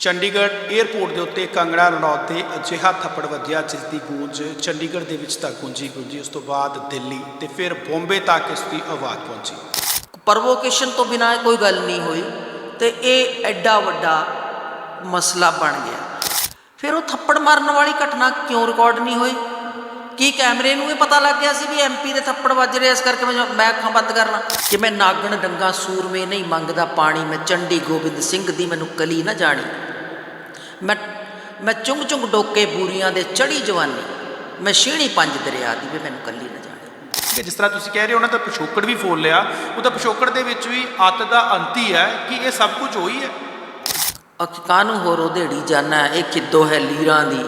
Chandigarh airport ਦੇ ਉੱਤੇ ਕੰਗੜਾ ਰਣੌਤ 'ਤੇ ਅਜਿਹਾ ਥੱਪੜ ਵੱਜਿਆ, ਜਿਸ ਦੀ ਗੂੰਜ ਚੰਡੀਗੜ੍ਹ ਦੇ ਵਿੱਚ ਤਾਂ ਗੂੰਜੀ ਗੂੰਜੀ ਉਸ ਤੋਂ ਬਾਅਦ ਦਿੱਲੀ ਤੇ ਫਿਰ ਬੰਬੇ ਤੱਕ ਇਸ ਦੀ ਆਵਾਜ਼ ਪਹੁੰਚੀ। ਪ੍ਰੋਵੋਕੇਸ਼ਨ ਤੋਂ ਬਿਨਾ ਕੋਈ ਗੱਲ ਨਹੀਂ ਹੋਈ ਤੇ ਇਹ ਐਡਾ ਵੱਡਾ ਮਸਲਾ ਬਣ ਗਿਆ। ਫਿਰ ਉਹ ਥੱਪੜ ਮਾਰਨ ਵਾਲੀ ਘਟਨਾ ਕਿਉਂ ਰਿਕਾਰਡ ਨਹੀਂ ਹੋਈ? ਕੀ ਕੈਮਰੇ ਨੂੰ ਇਹ ਪਤਾ ਲੱਗ ਗਿਆ ਸੀ ਵੀ ਐਮਪੀ ਦੇ ਥੱਪੜ ਵੱਜ ਰਿਹਾ ਇਸ ਕਰਕੇ ਮੈਂ ਮੈਂ ਅੱਖਾਂ ਬੰਦ ਕਰਨਾ ਕਿ ਮੈਂ ਨਾਗਣ ਡੰਗਾ ਸੂਰਮੇ ਨਹੀਂ ਮੰਗਦਾ ਪਾਣੀ, ਮੈਂ ਚੰਡੀ ਗੋਬਿੰਦ ਸਿੰਘ ਦੀ ਮੈਨੂੰ ਕਲੀ ਨਾ ਜਾਣੀ। ਮੈਂ ਮੈਂ ਚੁੰਗ ਚੁੰਗ ਡੋਕੇ ਬੂਰੀਆਂ ਦੇ ਚੜੀ ਜਵਾਨੀ ਮੈਂ ਛੀਣੀ ਪੰਜ ਦਰਿਆ ਦੀ ਵੀ ਮੈਨੂੰ ਕੱਲੀ ਨਾ ਜਾਣੀ। ਕਿ ਜਿਸ ਤਰ੍ਹਾਂ ਤੁਸੀਂ ਕਹਿ ਰਹੇ ਹੋ ਉਹਨਾਂ ਦਾ ਪਿਛੋਕੜ ਵੀ ਫੋਲ ਲਿਆ। ਉਹ ਤਾਂ ਪਿਛੋਕੜ ਦੇ ਵਿੱਚ ਵੀ ਅੱਤ ਦਾ ਅੰਤ ਹੀ ਹੈ ਕਿ ਇਹ ਸਭ ਕੁਝ ਹੋਈ ਹੈ। ਕਾਨੂੰ ਹੋਰ ਉਹਦੇੜੀ ਜਾਣਾ ਇਹ ਕਿੱਦੋ ਹੈ ਲੀਰਾਂ ਦੀ?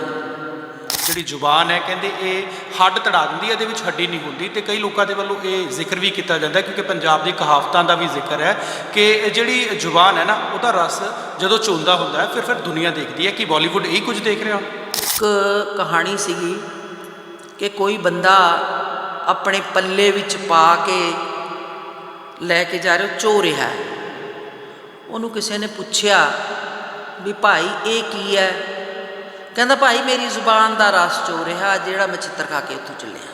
ਜਿਹੜੀ ਜ਼ੁਬਾਨ ਹੈ, ਕਹਿੰਦੇ ਇਹ ਹੱਡ ਤੜਾ ਦਿੰਦੀ ਹੈ, ਇਹਦੇ ਵਿੱਚ ਹੱਡੀ ਨਹੀਂ ਹੁੰਦੀ ਤੇ ਕਈ ਲੋਕਾਂ ਦੇ ਵੱਲੋਂ ਇਹ ਜ਼ਿਕਰ ਵੀ ਕੀਤਾ ਜਾਂਦਾ ਕਿਉਂਕਿ ਪੰਜਾਬ ਦੀ ਕਹਾਵਤਾਂ ਦਾ ਵੀ ਜ਼ਿਕਰ ਹੈ ਕਿ ਇਹ ਜਿਹੜੀ ਜ਼ੁਬਾਨ ਹੈ ਨਾ, ਉਹਦਾ ਰਸ ਜਦੋਂ ਚੋਂਦਾ ਹੁੰਦਾ ਹੈ, ਫਿਰ ਫਿਰ ਦੁਨੀਆ ਦੇਖਦੀ ਹੈ। ਕਿ ਬਾਲੀਵੁੱਡ ਇਹ ਕੁਝ ਦੇਖ ਰਿਹਾ? ਇੱਕ ਕਹਾਣੀ ਸੀਗੀ ਕਿ ਕੋਈ ਬੰਦਾ ਆਪਣੇ ਪੱਲੇ ਵਿੱਚ ਪਾ ਕੇ ਲੈ ਕੇ ਜਾ ਰਿਹਾ ਚੋ ਰਿਹਾ ਉਹਨੂੰ ਕਿਸੇ ਨੇ ਪੁੱਛਿਆ ਵੀ ਭਾਈ, ਇਹ ਕੀ ਹੈ? ਕਹਿੰਦਾ ਭਾਈ ਮੇਰੀ ਜ਼ੁਬਾਨ ਦਾ ਰਸ ਚੋ ਰਿਹਾ ਜਿਹੜਾ ਮੈਂ ਚਿੱਤਰ ਖਾ ਕੇ ਉੱਥੋਂ ਚੱਲਿਆ।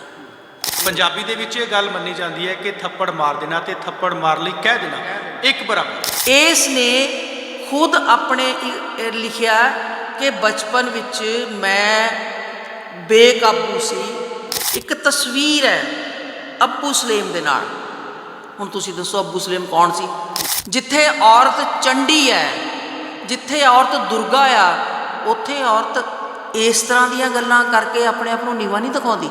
ਪੰਜਾਬੀ ਦੇ ਵਿੱਚ ਇਹ ਗੱਲ ਮੰਨੀ ਜਾਂਦੀ ਹੈ ਕਿ ਥੱਪੜ ਮਾਰ ਦੇਣਾ ਤੇ ਥੱਪੜ ਮਾਰ ਲਈ ਕਹਿ ਦੇਣਾ ਇੱਕ ਬਰਾਬਰ। ਇਸ ਨੇ ਖੁਦ ਆਪਣੇ ਲਿਖਿਆ ਕਿ ਬਚਪਨ ਵਿੱਚ ਮੈਂ ਬੇਕਾਬੂ ਸੀ। ਇੱਕ ਤਸਵੀਰ ਹੈ ਅੱਬੂ ਸਲੇਮ ਦੇ ਨਾਲ। ਹੁਣ ਤੁਸੀਂ ਦੱਸੋ ਅੱਬੂ ਸਲੇਮ ਕੌਣ ਸੀ? ਜਿੱਥੇ ਔਰਤ ਚੰਡੀ ਹੈ ਜਿੱਥੇ ਔਰਤ ਦੁਰਗਾ ਆ ਉੱਥੇ ਔਰਤ ਇਸ ਤਰ੍ਹਾਂ ਦੀਆਂ ਗੱਲਾਂ ਕਰਕੇ ਆਪਣੇ ਆਪ ਨੂੰ ਨੀਵਾ ਨਹੀਂ ਦਿਖਾਉਂਦੀ।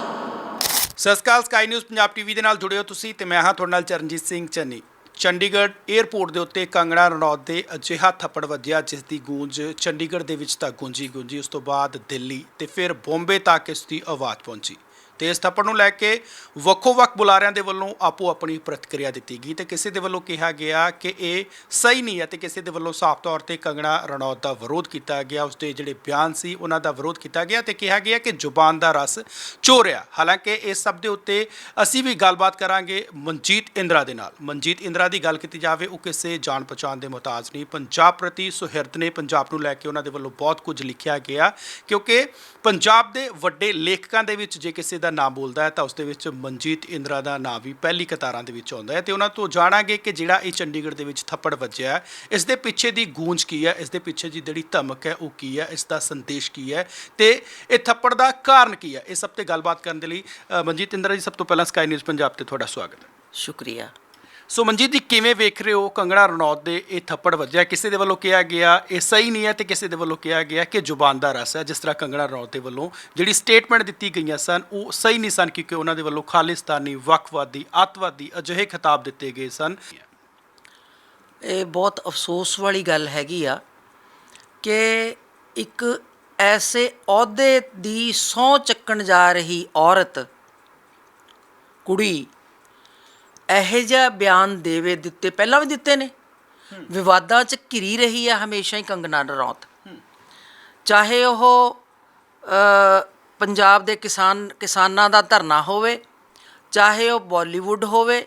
ਸਤਿ ਸ਼੍ਰੀ ਅਕਾਲ ਸਕਾਈ ਨਿਊਜ਼ ਪੰਜਾਬ ਟੀਵੀ ਦੇ ਨਾਲ ਜੁੜੇ ਹੋ ਤੁਸੀਂ ਤੇ ਮੈਂ ਹਾਂ ਤੁਹਾਡੇ ਨਾਲ ਚਰਨਜੀਤ ਸਿੰਘ ਚੰਨੀ। ਚੰਡੀਗੜ੍ਹ 에ਅਰਪੋਰਟ ਦੇ ਉੱਤੇ ਕੰਗਣਾ ਰਣੌਤ ਦੇ ਅਜਿਹਾ ਥੱਪੜ ਵੱਜਿਆ ਜਿਸ ਦੀ ਗੂੰਜ ਚੰਡੀਗੜ੍ਹ ਦੇ ਵਿੱਚ ਤਾਂ ਗੂੰਜੀ ਗੂੰਜੀ ਉਸ ਤੋਂ ਬਾਅਦ ਦਿੱਲੀ ਤੇ ਫਿਰ ਬੰਬੇ ਤੱਕ ਇਸ ਦੀ ਆਵਾਜ਼ ਪਹੁੰਚੀ। ਤੇ ਇਸ ਥੱਪੜ ਨੂੰ ਲੈ ਕੇ ਵੱਖੋ-ਵੱਖ ਬੁਲਾਰਿਆਂ ਦੇ ਵੱਲੋਂ ਆਪੋ ਆਪਣੀ ਪ੍ਰਤੀਕਿਰਿਆ ਦਿੱਤੀ ਗਈ ਤੇ ਕਿਸੇ ਦੇ ਵੱਲੋਂ ਕਿਹਾ ਗਿਆ ਕਿ ਇਹ ਸਹੀ ਨਹੀਂ ਹੈ ਤੇ ਕਿਸੇ ਦੇ ਵੱਲੋਂ ਸਾਫ਼ ਤੌਰ ਤੇ ਕੰਗਣਾ ਰਣੌਤ ਦਾ ਵਿਰੋਧ ਕੀਤਾ ਗਿਆ ਉਸਦੇ ਜਿਹੜੇ ਬਿਆਨ ਸੀ ਉਹਨਾਂ ਦਾ ਵਿਰੋਧ ਕੀਤਾ ਗਿਆ ਤੇ ਕਿਹਾ ਗਿਆ ਕਿ ਜ਼ੁਬਾਨ ਦਾ ਰਸ ਚੋਰਿਆ ਹਾਲਾਂਕਿ ਇਸ ਸਭ ਦੇ ਉੱਤੇ ਅਸੀਂ ਵੀ ਗੱਲਬਾਤ ਕਰਾਂਗੇ ਮਨਜੀਤ ਇੰਦਰਾ ਦੇ ਨਾਲ। ਮਨਜੀਤ ਇੰਦਰਾ ਦੀ ਗੱਲ ਕੀਤੀ ਜਾਵੇ, ਉਹ ਕਿਸੇ ਜਾਣ ਪਛਾਣ ਦੇ ਮੁਤਾਜ ਨਹੀਂ। ਪੰਜਾਬ ਪ੍ਰਤੀ ਸੁਹਿਰਦ ਨੇ ਪੰਜਾਬ ਨੂੰ ਲੈ ਕੇ ਉਹਨਾਂ ਦੇ ਵੱਲੋਂ ਬਹੁਤ ਕੁਝ ਲਿਖਿਆ ਗਿਆ ਕਿਉਂਕਿ ਪੰਜਾਬ ਦੇ ਵੱਡੇ ਲੇਖਕਾਂ ਦੇ ਵਿੱਚ ਜੇ ਕਿਸੇ ਦਾ ਨਾਮ ਬੋਲਦਾ ਹੈ ਤਾਂ ਉਸ ਦੇ ਵਿੱਚ ਮਨਜੀਤ ਇੰਦਰਾ ਦਾ ਨਾਮ ਵੀ ਪਹਿਲੀ ਕਤਾਰਾਂ ਦੇ ਵਿੱਚ ਆਉਂਦਾ ਹੈ ਤੇ ਉਹਨਾਂ ਤੋਂ ਜਾਣਾਂਗੇ ਕਿ ਜਿਹੜਾ ਇਹ ਚੰਡੀਗੜ੍ਹ ਦੇ ਵਿੱਚ ਥੱਪੜ ਵੱਜਿਆ ਇਸ ਦੇ ਪਿੱਛੇ ਦੀ ਗੂੰਜ ਕੀ ਹੈ, ਇਸ ਦੇ ਪਿੱਛੇ ਦੀ ਜਿਹੜੀ ਧਮਕ ਹੈ ਉਹ ਕੀ ਹੈ, ਇਸ ਦਾ ਸੰਦੇਸ਼ ਕੀ ਹੈ ਤੇ ਇਹ ਥੱਪੜ ਦਾ ਕਾਰਨ ਕੀ ਹੈ? ਇਹ ਸਭ ਤੇ ਗੱਲਬਾਤ ਕਰਨ ਦੇ ਲਈ ਮਨਜੀਤ ਇੰਦਰਾ ਜੀ, ਸਭ ਤੋਂ ਪਹਿਲਾਂ ਸਕਾਈ ਨਿਊਜ਼ ਪੰਜਾਬ ਤੇ ਤੁਹਾਡਾ ਸਵਾਗਤ ਹੈ। ਸ਼ੁਕਰੀਆ। ਸੋ ਮਨਜੀਤ ਜੀ, ਕਿਵੇਂ ਵੇਖ ਰਹੇ ਹੋ ਕੰਗਣਾ ਰਣੌਤ ਦੇ ਇਹ ਥੱਪੜ ਵੱਜਿਆ? ਕਿਸੇ ਦੇ ਵੱਲੋਂ ਕਿਹਾ ਗਿਆ, ਇਹ ਸਹੀ ਨਹੀਂ ਹੈ ਤੇ ਕਿਸੇ ਦੇ ਵੱਲੋਂ ਕਿਹਾ ਗਿਆ ਕਿ ਜ਼ੁਬਾਨ ਦਾ ਰਸ ਹੈ, ਜਿਸ ਤਰ੍ਹਾਂ ਕੰਗਣਾ ਰਣੌਤ ਦੇ ਵੱਲੋਂ ਜਿਹੜੀ ਸਟੇਟਮੈਂਟ ਦਿੱਤੀ ਗਈਆਂ ਸਨ, ਉਹ ਸਹੀ ਨਹੀਂ ਸਨ ਕਿਉਂਕਿ ਉਹਨਾਂ ਦੇ ਵੱਲੋਂ ਖਾਲਿਸਤਾਨੀ, ਵੱਖਵਾਦੀ, ਅੱਤਵਾਦੀ ਅਜਿਹੇ ਖਿਤਾਬ ਦਿੱਤੇ ਗਏ ਸਨ। ਇਹ ਬਹੁਤ ਅਫਸੋਸ ਵਾਲੀ ਗੱਲ ਹੈਗੀ ਆ ਕਿ ਇੱਕ ਐਸੇ ਅਹੁਦੇ ਦੀ ਸਹੁੰ ਚੱਕਣ ਜਾ ਰਹੀ ਔਰਤ, ਕੁੜੀ ਇਹੋ ਜਿਹਾ ਬਿਆਨ ਦੇਵੇ, ਦਿੱਤੇ, ਪਹਿਲਾਂ ਵੀ ਦਿੱਤੇ ਨੇ। ਵਿਵਾਦਾਂ 'ਚ ਘਿਰੀ ਰਹੀ ਆ ਹਮੇਸ਼ਾ ਹੀ ਕੰਗਨਾ ਰਣੌਤ ਚਾਹੇ ਉਹ ਪੰਜਾਬ ਦੇ ਕਿਸਾਨ, ਕਿਸਾਨਾਂ ਦਾ ਧਰਨਾ ਹੋਵੇ, ਚਾਹੇ ਉਹ ਬਾਲੀਵੁੱਡ ਹੋਵੇ,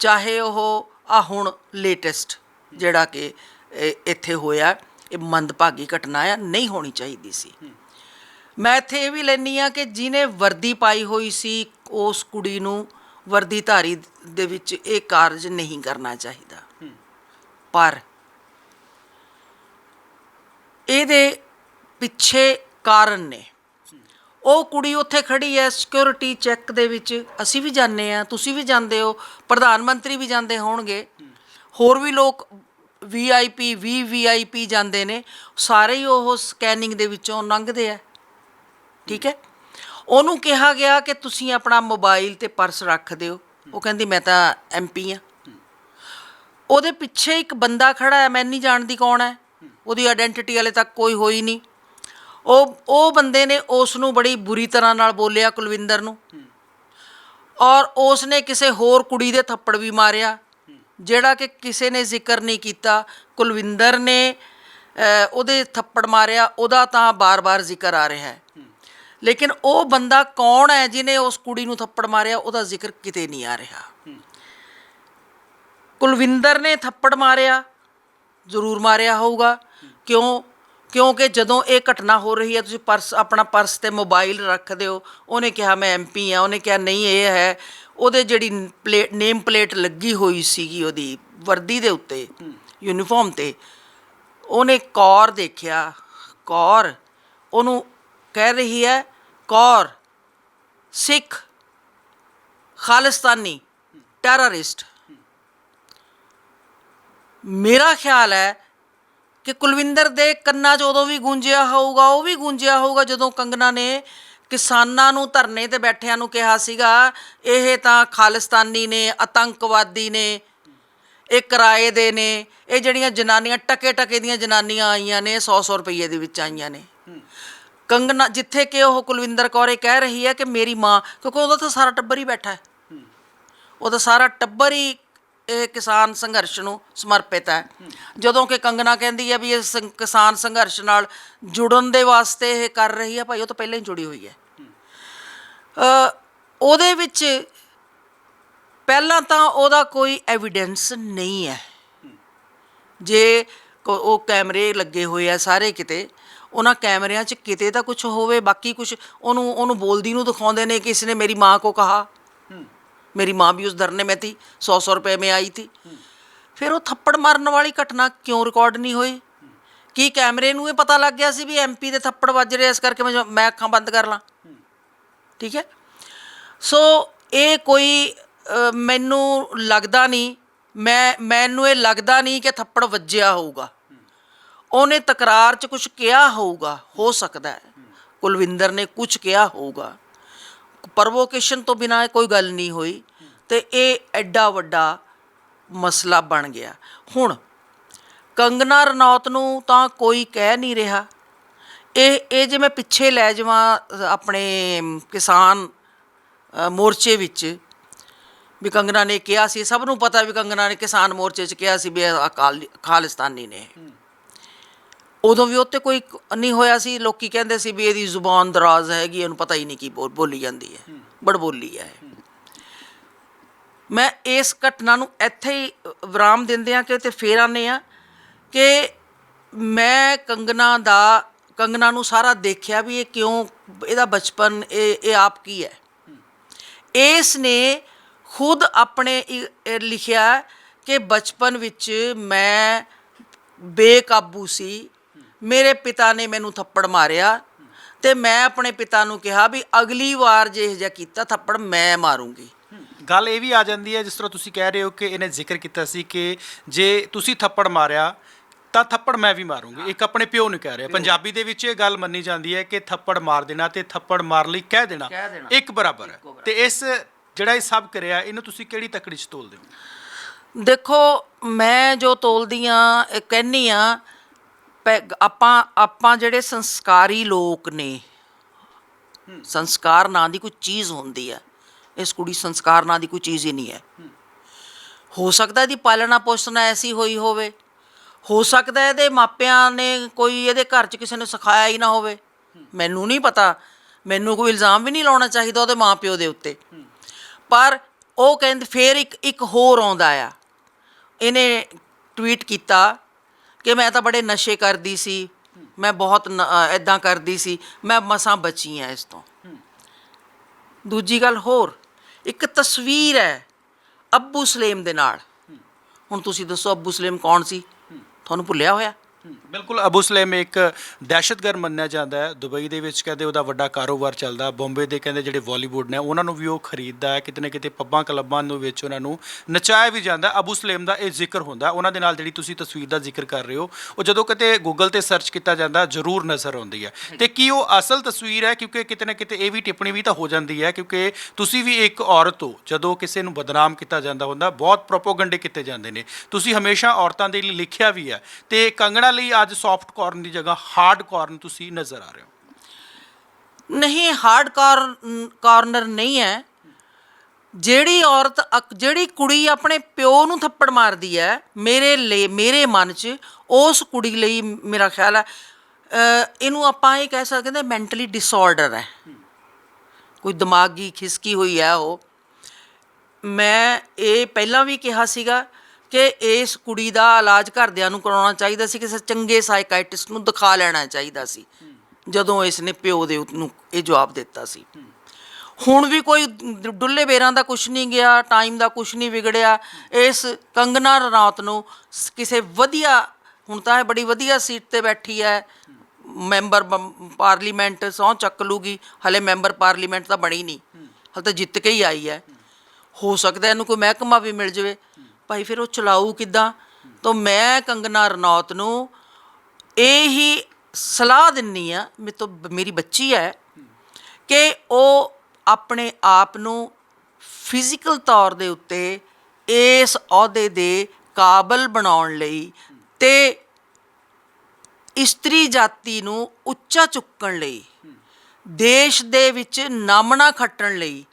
ਚਾਹੇ ਉਹ, ਆ ਹੁਣ ਲੇਟੈਸਟ ਜਿਹੜਾ ਕਿ ਇੱਥੇ ਹੋਇਆ, ਇਹ ਮੰਦਭਾਗੀ ਘਟਨਾ ਆ, ਨਹੀਂ ਹੋਣੀ ਚਾਹੀਦੀ ਸੀ। ਮੈਂ ਇੱਥੇ ਇਹ ਵੀ ਲੈਣੀ ਆ ਕਿ ਜਿਹਨੇ ਵਰਦੀ ਪਾਈ ਹੋਈ ਸੀ, ਉਸ ਕੁੜੀ ਨੂੰ ਵਰਦੀਧਾਰੀ ਦੇ ਵਿੱਚ ਇਹ ਕਾਰਜ ਨਹੀਂ ਕਰਨਾ ਚਾਹੀਦਾ। ਪਰ ਇਹਦੇ ਪਿੱਛੇ ਕਾਰਨ ਨੇ। ਉਹ ਕੁੜੀ ਉੱਥੇ ਖੜੀ ਹੈ ਸਿਕਿਉਰਿਟੀ ਚੈੱਕ ਦੇ ਵਿੱਚ ਅਸੀਂ ਵੀ ਜਾਂਦੇ ਆ, ਤੁਸੀਂ ਵੀ ਜਾਂਦੇ ਹੋ, ਪ੍ਰਧਾਨ ਮੰਤਰੀ ਵੀ ਜਾਂਦੇ ਹੋਣਗੇ। ਹੋਰ ਵੀ ਲੋਕ ਵੀਆਈਪੀ ਵੀ ਵੀਆਈਪੀ ਜਾਂਦੇ ਨੇ। ਸਾਰੇ ਹੀ ਉਹ ਸਕੈਨਿੰਗ ਦੇ ਵਿੱਚੋਂ ਲੰਘਦੇ ਆ ਠੀਕ ਹੈ ਉਹਨੂੰ ਕਿਹਾ ਗਿਆ ਕਿ ਤੁਸੀਂ ਆਪਣਾ ਮੋਬਾਈਲ ਤੇ ਪਰਸ ਰੱਖ ਦਿਓ। ਉਹ ਕਹਿੰਦੀ, ਮੈਂ ਤਾਂ ਐਮਪੀ ਆ। ਉਹਦੇ ਪਿੱਛੇ ਇੱਕ ਬੰਦਾ ਖੜਾ ਹੈ, ਮੈਂ ਨਹੀਂ ਜਾਣਦੀ ਕੌਣ ਹੈ। ਉਹਦੀ ਆਇਡੈਂਟੀਟੀ ਹਲੇ ਤੱਕ ਕੋਈ ਹੋਈ ਨਹੀਂ। ਉਹ ਉਹ ਬੰਦੇ ਨੇ ਉਸ ਨੂੰ ਬੜੀ ਬੁਰੀ ਤਰ੍ਹਾਂ ਨਾਲ ਬੋਲਿਆ ਕੁਲਵਿੰਦਰ ਨੂੰ। ਔਰ ਉਸ ਨੇ ਕਿਸੇ ਹੋਰ ਕੁੜੀ ਦੇ ਥੱਪੜ ਵੀ ਮਾਰਿਆ, ਜਿਹੜਾ ਕਿ ਕਿਸੇ ਨੇ ਜ਼ਿਕਰ ਨਹੀਂ ਕੀਤਾ। ਕੁਲਵਿੰਦਰ ਨੇ ਉਹਦੇ ਥੱਪੜ ਮਾਰਿਆ, ਉਹਦਾ ਤਾਂ ਬਾਰ-ਬਾਰ ਜ਼ਿਕਰ ਆ ਰਿਹਾ ਹੈ। ਲੇਕਿਨ ਉਹ ਬੰਦਾ ਕੌਣ ਹੈ ਜਿਹਨੇ ਉਸ ਕੁੜੀ ਨੂੰ ਥੱਪੜ ਮਾਰਿਆ ਉਹਦਾ ਜ਼ਿਕਰ ਕਿਤੇ ਨਹੀਂ ਆ ਰਿਹਾ। ਕੁਲਵਿੰਦਰ ਨੇ ਥੱਪੜ ਮਾਰਿਆ ਜ਼ਰੂਰ ਮਾਰਿਆ ਹੋਊਗਾ। ਕਿਉਂ? ਕਿਉਂਕਿ ਜਦੋਂ ਇਹ ਘਟਨਾ ਹੋ ਰਹੀ ਹੈ ਤੁਸੀਂ ਪਰਸ ਆਪਣਾ ਪਰਸ ਤੇ ਮੋਬਾਈਲ ਰੱਖਦੇ ਹੋ ਉਹਨੇ ਕਿਹਾ ਮੈਂ ਐਮਪੀ ਆ। ਉਹਨੇ ਕਿਹਾ ਨਹੀਂ ਇਹ ਹੈ। ਉਹਦੇ ਜਿਹੜੀ ਪਲੇਟ ਨੇਮ ਪਲੇਟ ਲੱਗੀ ਹੋਈ ਸੀਗੀ ਉਹਦੀ ਵਰਦੀ ਦੇ ਉੱਤੇ ਯੂਨੀਫਾਰਮ ਤੇ ਉਹਨੇ ਕੌਰ ਦੇਖਿਆ। ਕੌਰ ਉਹਨੂੰ ਕਹਿ ਰਹੀ ਹੈ ਕੌਰ, ਸਿੱਖ, ਖਾਲਿਸਤਾਨੀ, ਟੈਰਰਿਸਟ। ਮੇਰਾ ਖਿਆਲ ਹੈ ਕਿ ਕੁਲਵਿੰਦਰ ਦੇ ਕੰਨਾਂ 'ਚ ਉਦੋਂ ਵੀ ਗੂੰਜਿਆ ਹੋਊਗਾ, ਉਹ ਵੀ ਗੂੰਜਿਆ ਹੋਊਗਾ ਜਦੋਂ ਕੰਗਨਾ ਨੇ ਕਿਸਾਨਾਂ ਨੂੰ ਧਰਨੇ ਤੇ ਬੈਠਿਆਂ ਨੂੰ ਕਿਹਾ ਸੀਗਾ, ਇਹ ਤਾਂ ਖਾਲਿਸਤਾਨੀ ਨੇ, ਆਤੰਕਵਾਦੀ ਨੇ, ਇਹ ਕਿਰਾਏ ਦੇ ਨੇ, ਇਹ ਜਿਹੜੀਆਂ ਜਨਾਨੀਆਂ ਟਕੇ ਟਕੇ ਦੀਆਂ ਜਨਾਨੀਆਂ ਆਈਆਂ ਨੇ 100-100 ਰੁਪਏ ਦੇ ਵਿੱਚ ਆਈਆਂ ਨੇ। ਕੰਗਨਾ ਜਿੱਥੇ ਕਿ ਉਹ ਕੁਲਵਿੰਦਰ ਕੌਰ ਇਹ ਕਹਿ ਰਹੀ ਹੈ ਕਿ ਮੇਰੀ ਮਾਂ ਕਿਉਂਕਿ ਉਹਦਾ ਤਾਂ ਸਾਰਾ ਟੱਬਰ ਹੀ ਬੈਠਾ ਹੈ। ਉਹਦਾ ਸਾਰਾ ਟੱਬਰ ਹੀ ਇਹ ਕਿਸਾਨ ਸੰਘਰਸ਼ ਨੂੰ ਸਮਰਪਿਤ ਹੈ। ਜਦੋਂ ਕਿ ਕੰਗਨਾ ਕਹਿੰਦੀ ਹੈ ਵੀ ਇਹ ਸੰ- ਕਿਸਾਨ ਸੰਘਰਸ਼ ਨਾਲ ਜੁੜਨ ਦੇ ਵਾਸਤੇ ਇਹ ਕਰ ਰਹੀ ਹੈ ਭਾਈ ਉਹ ਤਾਂ ਪਹਿਲਾਂ ਹੀ ਜੁੜੀ ਹੋਈ ਹੈ। ਅ, ਉਹਦੇ ਵਿੱਚ ਪਹਿਲਾਂ ਤਾਂ ਉਹਦਾ ਕੋਈ ਐਵੀਡੈਂਸ ਨਹੀਂ ਹੈ। ਜੇ ਕ- ਉਹ ਕੈਮਰੇ ਲੱਗੇ ਹੋਏ ਆ ਸਾਰੇ ਕਿਤੇ। ਉਹਨਾਂ ਕੈਮਰਿਆਂ 'ਚ ਕਿਤੇ ਤਾਂ ਕੁਝ ਹੋਵੇ ਬਾਕੀ ਕੁਝ ਉਹਨੂੰ ਉਹਨੂੰ ਬੋਲਦੀ ਨੂੰ ਦਿਖਾਉਂਦੇ ਨੇ ਕਿ ਇਸਨੇ ਮੇਰੀ ਮਾਂ ਕੋ ਕਹਾ। ਮੇਰੀ ਮਾਂ ਵੀ ਉਸ ਧਰਨੇ ਮੈਂ ਥੀ 100 100 ਰੁਪਏ ਮੈਂ ਆਈ ਥੀ ਫਿਰ ਉਹ ਥੱਪੜ ਮਾਰਨ ਵਾਲੀ ਘਟਨਾ ਕਿਉਂ ਰਿਕਾਰਡ ਨਹੀਂ ਹੋਈ? ਕੀ ਕੈਮਰੇ ਨੂੰ ਇਹ ਪਤਾ ਲੱਗ ਗਿਆ ਸੀ ਵੀ ਐਮਪੀ ਦੇ ਥੱਪੜ ਵੱਜ ਰਿਹਾ ਇਸ ਕਰਕੇ ਮੈਂ ਮੈਂ ਅੱਖਾਂ ਬੰਦ ਕਰ ਲਾਂ। ਠੀਕ ਹੈ? ਸੋ ਇਹ ਕੋਈ ਮੈਨੂੰ ਲੱਗਦਾ ਨਹੀਂ ਮੈਂ, ਮੈਨੂੰ ਇਹ ਲੱਗਦਾ ਨਹੀਂ ਕਿ ਥੱਪੜ ਵੱਜਿਆ ਹੋਊਗਾ। ਉਹਨੇ ਤਕਰਾਰ 'ਚ ਕੁਝ ਕਿਹਾ ਹੋਊਗਾ, ਹੋ ਸਕਦਾ ਹੈ। ਕੁਲਵਿੰਦਰ ਨੇ ਕੁਝ ਕਿਹਾ ਹੋਊਗਾ। ਪ੍ਰਵੋਕੇਸ਼ਨ ਤੋਂ ਬਿਨਾਂ ਕੋਈ ਗੱਲ ਨਹੀਂ ਹੋਈ ਤੇ ਇਹ ਐਡਾ ਵੱਡਾ ਮਸਲਾ ਬਣ ਗਿਆ। ਹੁਣ ਕੰਗਨਾ ਰਣੌਤ ਨੂੰ ਤਾਂ ਕੋਈ ਕਹਿ ਨਹੀਂ ਰਿਹਾ। ਇਹ ਇਹ ਜੇ ਮੈਂ ਪਿੱਛੇ ਲੈ ਜਾਵਾਂ ਆਪਣੇ ਕਿਸਾਨ ਮੋਰਚੇ ਵਿੱਚ ਵੀ ਕੰਗਨਾ ਨੇ ਕਿਹਾ ਸੀ ਸਭ ਨੂੰ ਪਤਾ ਵੀ ਕੰਗਨਾ ਨੇ ਕਿਸਾਨ ਮੋਰਚੇ 'ਚ ਕਿਹਾ ਸੀ ਵੀ ਖਾਲਿਸਤਾਨੀ ਨੇ। ਉਦੋਂ ਵੀ ਉੱਤੇ ਕੋਈ ਨਹੀਂ ਹੋਇਆ ਸੀ ਲੋਕੀ ਕਹਿੰਦੇ ਸੀ ਵੀ ਇਹਦੀ ਜ਼ੁਬਾਨ ਦਰਾਜ਼ ਹੈਗੀ ਇਹਨੂੰ ਪਤਾ ਹੀ ਨਹੀਂ ਕੀ ਬੋਲ- ਜਾਂਦੀ ਹੈ। ਬੜ ਬੋਲੀ ਹੈ। ਮੈਂ ਇਸ ਘਟਨਾ ਨੂੰ ਇੱਥੇ ਹੀ ਵਿਰਾਮ ਦਿੰਦੇ ਆ ਕਿ ਤੇ ਫੇਰ ਆਨੇ ਆ ਕਿ ਮੈਂ ਕੰਗਨਾ ਦਾ ਕੰਗਨਾ ਨੂੰ ਸਾਰਾ ਦੇਖਿਆ ਵੀ ਇਹ ਕਿਉਂ ਇਹਦਾ ਬਚਪਨ ਇਹ ਇਹ ਆਪ ਕੀ ਹੈ। ਇਸ ਨੇ ਖੁਦ ਆਪਣੇ ਲਿਖਿਆ ਕਿ ਬਚਪਨ ਵਿੱਚ ਮੈਂ ਬੇਕਾਬੂ ਸੀ। ਮੇਰੇ ਪਿਤਾ ਨੇ ਮੈਨੂੰ ਥੱਪੜ ਮਾਰਿਆ ਤੇ ਮੈਂ ਆਪਣੇ ਪਿਤਾ ਨੂੰ ਕਿਹਾ ਵੀ ਅਗਲੀ ਵਾਰ ਜੇ ਇਹ ਜਿਹਾ ਕੀਤਾ ਥੱਪੜ ਮੈਂ ਮਾਰੂੰਗੀ। ਗੱਲ ਇਹ ਵੀ ਆ ਜਾਂਦੀ ਹੈ ਜਿਸ ਤਰ੍ਹਾਂ ਤੁਸੀਂ ਕਹਿ ਰਹੇ ਹੋ ਕਿ ਇਹਨੇ ਜ਼ਿਕਰ ਕੀਤਾ ਸੀ ਕਿ ਜੇ ਤੁਸੀਂ ਥੱਪੜ ਮਾਰਿਆ ਤਾਂ ਥੱਪੜ ਮੈਂ ਵੀ ਮਾਰੂੰਗੀ। ਇੱਕ ਆਪਣੇ ਪਿਓ ਨੂੰ ਕਹਿ ਰਿਹਾ। ਪੰਜਾਬੀ ਦੇ ਵਿੱਚ ਇਹ ਗੱਲ ਮੰਨੀ ਜਾਂਦੀ ਹੈ ਕਿ ਥੱਪੜ ਮਾਰ ਦੇਣਾ ਤੇ ਥੱਪੜ ਮਾਰ ਲਈ ਕਹਿ ਦੇਣਾ। ਕਹਿ ਦੇਣਾ। ਇੱਕ ਬਰਾਬਰ ਹੈ। ਤੇ ਇਸ ਜਿਹੜਾ ਇਹ ਸਭ ਕਰਿਆ ਇਹਨੂੰ ਤੁਸੀਂ ਕਿਹੜੀ ਤਕੜੀ ਚ ਤੋਲਦੇ ਹੋ? ਦੇਖੋ ਮੈਂ ਜੋ ਤੋਲਦੀ ਆ ਕਹਿੰਨੀ ਆ ਆਪਾਂ ਆਪਾਂ ਜਿਹੜੇ ਸੰਸਕਾਰੀ ਲੋਕ ਨੇ ਸੰਸਕਾਰ ਨਾਂ ਦੀ ਕੋਈ ਚੀਜ਼ ਹੁੰਦੀ ਹੈ ਇਸ ਕੁੜੀ ਸੰਸਕਾਰ ਨਾਂ ਦੀ ਕੋਈ ਚੀਜ਼ ਹੀ ਨਹੀਂ ਹੈ। ਹੋ। ਸਕਦਾ ਇਹਦੀ ਪਾਲਣਾ ਪੋਸ਼ਣ ਐਸੀ ਹੋਈ ਹੋਵੇ। ਹੋ ਸਕਦਾ ਇਹਦੇ ਮਾਪਿਆਂ ਨੇ ਕੋਈ ਇਹਦੇ ਘਰ 'ਚ ਕਿਸੇ ਨੇ ਸਿਖਾਇਆ ਹੀ ਨਾ ਹੋਵੇ। ਮੈਨੂੰ ਨਹੀਂ ਪਤਾ। ਮੈਨੂੰ ਕੋਈ ਇਲਜ਼ਾਮ ਵੀ ਨਹੀਂ ਲਾਉਣਾ ਚਾਹੀਦਾ ਉਹਦੇ ਮਾਪਿਓ ਦੇ ਉੱਤੇ। ਪਰ ਉਹ ਕਹਿੰਦੇ ਫੇਰ ਇੱਕ ਇੱਕ ਹੋਰ ਆਉਂਦਾ ਆ। ਇਹਨੇ ਟਵੀਟ ਕੀਤਾ ਕਿ ਮੈਂ ਤਾਂ ਬੜੇ ਨਸ਼ੇ ਕਰਦੀ ਸੀ ਮੈਂ ਬਹੁਤ ਐਦਾਂ ਕਰਦੀ ਸੀ ਮੈਂ ਮਸਾਂ ਬਚੀ ਆ ਇਸ ਤੋਂ। ਦੂਜੀ ਗੱਲ ਹੋਰ ਇੱਕ ਤਸਵੀਰ ਹੈ ਅੱਬੂ ਸਲੇਮ ਦੇ ਨਾਲ। ਹੁਣ ਤੁਸੀਂ ਦੱਸੋ ਅੱਬੂ ਸਲੇਮ ਕੌਣ ਸੀ? ਤੁਹਾਨੂੰ ਭੁੱਲਿਆ ਹੋਇਆ? ਬਿਲਕੁਲ ਅਬੂ ਸਲੇਮ ਇੱਕ ਦਹਿਸ਼ਤਗਰਦ ਮੰਨਿਆ ਜਾਂਦਾ ਹੈ। ਦੁਬਈ ਦੇ ਵਿੱਚ ਕਹਿੰਦੇ ਉਹਦਾ ਵੱਡਾ ਕਾਰੋਬਾਰ ਚੱਲਦਾ। ਬੰਬੇ ਦੇ ਕਹਿੰਦੇ ਜਿਹੜੇ ਬਾਲੀਵੁੱਡ ਨੇ ਉਹਨਾਂ ਨੂੰ ਵੀ ਉਹ ਖਰੀਦਦਾ ਹੈ। ਕਿਤੇ ਨਾ ਕਿਤੇ ਪੱਬਾਂ ਕਲੱਬਾਂ ਨੂੰ ਵਿੱਚ ਉਹਨਾਂ ਨੂੰ ਨਚਾਇਆ ਵੀ ਜਾਂਦਾ। ਅਬੂ ਸਲੇਮ ਦਾ ਇਹ ਜ਼ਿਕਰ ਹੁੰਦਾ। ਉਹਨਾਂ ਦੇ ਨਾਲ ਜਿਹੜੀ ਤੁਸੀਂ ਤਸਵੀਰ ਦਾ ਜ਼ਿਕਰ ਕਰ ਰਹੇ ਹੋ ਉਹ ਜਦੋਂ ਕਿਤੇ ਗੂਗਲ ਤੇ ਸਰਚ ਕੀਤਾ ਜਾਂਦਾ ਜ਼ਰੂਰ ਨਜ਼ਰ ਆਉਂਦੀ ਹੈ। ਤੇ ਕੀ ਉਹ ਅਸਲ ਤਸਵੀਰ ਹੈ? ਕਿਉਂਕਿ ਕਿਤੇ ਨਾ ਕਿਤੇ ਇਹ ਵੀ ਟਿੱਪਣੀ ਵੀ ਤਾਂ ਹੋ ਜਾਂਦੀ ਹੈ ਕਿਉਂਕਿ ਤੁਸੀਂ ਵੀ ਇੱਕ ਔਰਤ ਹੋ ਜਦੋਂ ਕਿਸੇ ਨੂੰ ਬਦਨਾਮ ਕੀਤਾ ਜਾਂਦਾ ਹੁੰਦਾ ਬਹੁਤ ਪ੍ਰੋਪੋਗੰਡੇ ਕੀਤੇ ਜਾਂਦੇ ਨੇ। ਤੁਸੀਂ ਹਮੇਸ਼ਾ ਔਰਤਾਂ ਦੇ ਲਈ ਲਿਖਿਆ ਵੀ ਹੈ। ਤੇ ਕੰਗਣਾ ਲਈ ਅੱਜ ਸੌਫਟ ਕਾਰਨ ਦੀ ਜਗ੍ਹਾ ਹਾਰਡ ਕਾਰਨ ਤੁਸੀਂ ਨਜ਼ਰ ਆ ਰਹੇ ਹੋ। ਨਹੀਂ ਹਾਰਡ ਕਾਰਨਰ ਨਹੀਂ ਹੈ। ਜਿਹੜੀ ਔਰਤ ਜਿਹੜੀ ਕੁੜੀ ਆਪਣੇ ਪਿਓ ਨੂੰ ਥੱਪੜ ਮਾਰਦੀ ਹੈ, ਮੇਰੇ ਲਈ ਮੇਰੇ ਮਨ 'ਚ, ਉਸ ਕੁੜੀ ਲਈ ਮੇਰਾ ਖਿਆਲ ਹੈ ਇਹਨੂੰ ਆਪਾਂ ਇਹ ਕਹਿ ਸਕਦੇ ਮੈਂਟਲੀ ਡਿਸਆਰਡਰ ਹੈ। ਕੋਈ ਦਿਮਾਗੀ ਖਿਸਕੀ ਹੋਈ ਹੈ ਉਹ। ਮੈਂ ਇਹ ਪਹਿਲਾਂ ਵੀ ਕਿਹਾ ਸੀਗਾ ਕਿ ਇਸ ਕੁੜੀ ਦਾ ਇਲਾਜ ਘਰਦਿਆਂ ਨੂੰ ਕਰਾਉਣਾ ਚਾਹੀਦਾ ਸੀ, ਕਿਸੇ ਚੰਗੇ ਸਾਈਕਾਇਟਿਸਟ ਨੂੰ ਦਿਖਾ ਲੈਣਾ ਚਾਹੀਦਾ ਸੀ। ਜਦੋਂ ਇਸ ਨੇ ਪਿਓ ਦੇ ਨੂੰ ਇਹ ਜਵਾਬ ਦਿੱਤਾ ਸੀ। ਹੁਣ ਵੀ ਕੋਈ ਡੁੱਲੇ ਬੇਰਾਂ ਦਾ ਕੁਝ ਨਹੀਂ ਗਿਆ ਟਾਈਮ ਦਾ ਕੁਝ ਨਹੀਂ ਵਿਗੜਿਆ। ਇਸ ਕੰਗਨਾ ਰਣੌਤ ਨੂੰ ਕਿਸੇ ਵਧੀਆ, ਹੁਣ ਤਾਂ ਇਹ ਬੜੀ ਵਧੀਆ ਸੀਟ ਤੇ ਬੈਠੀ ਹੈ। ਮੈਂਬਰ ਬੰ- ਪਾਰਲੀਮੈਂਟ ਸਹੁੰ ਚੱਕ ਲੂਗੀ, ਹਲੇ ਮੈਂਬਰ ਪਾਰਲੀਮੈਂਟ ਤਾਂ ਬਣੀ ਨਹੀਂ। ਹਲੇ ਤਾਂ ਜਿੱਤ ਕੇ ਹੀ ਆਈ ਹੈ। ਹੋ ਸਕਦਾ ਇਹਨੂੰ ਕੋਈ ਮਹਿਕਮਾ ਵੀ ਮਿਲ ਜਾਵੇ। ਭਾਈ, ਫਿਰ ਉਹ ਚਲਾਊ ਕਿੱਦਾਂ? ਤਾਂ ਮੈਂ ਕੰਗਨਾ ਰਣੌਤ ਨੂੰ ਇਹ ਹੀ ਸਲਾਹ ਦਿੰਨੀ ਆ, ਮੇਰੇ ਤੋਂ ਮੇਰੀ ਬੱਚੀ ਹੈ, ਕਿ ਉਹ ਆਪਣੇ ਆਪ ਨੂੰ ਫਿਜ਼ੀਕਲ ਤੌਰ ਦੇ ਉੱਤੇ ਇਸ ਅਹੁਦੇ ਦੇ ਕਾਬਲ ਬਣਾਉਣ ਲਈ ਤੇ ਇਸਤਰੀ ਜਾਤੀ ਨੂੰ ਉੱਚਾ ਚੁੱਕਣ ਲਈ, ਦੇਸ਼ ਦੇ ਵਿੱਚ ਨਾਮਣਾ ਖੱਟਣ ਲਈ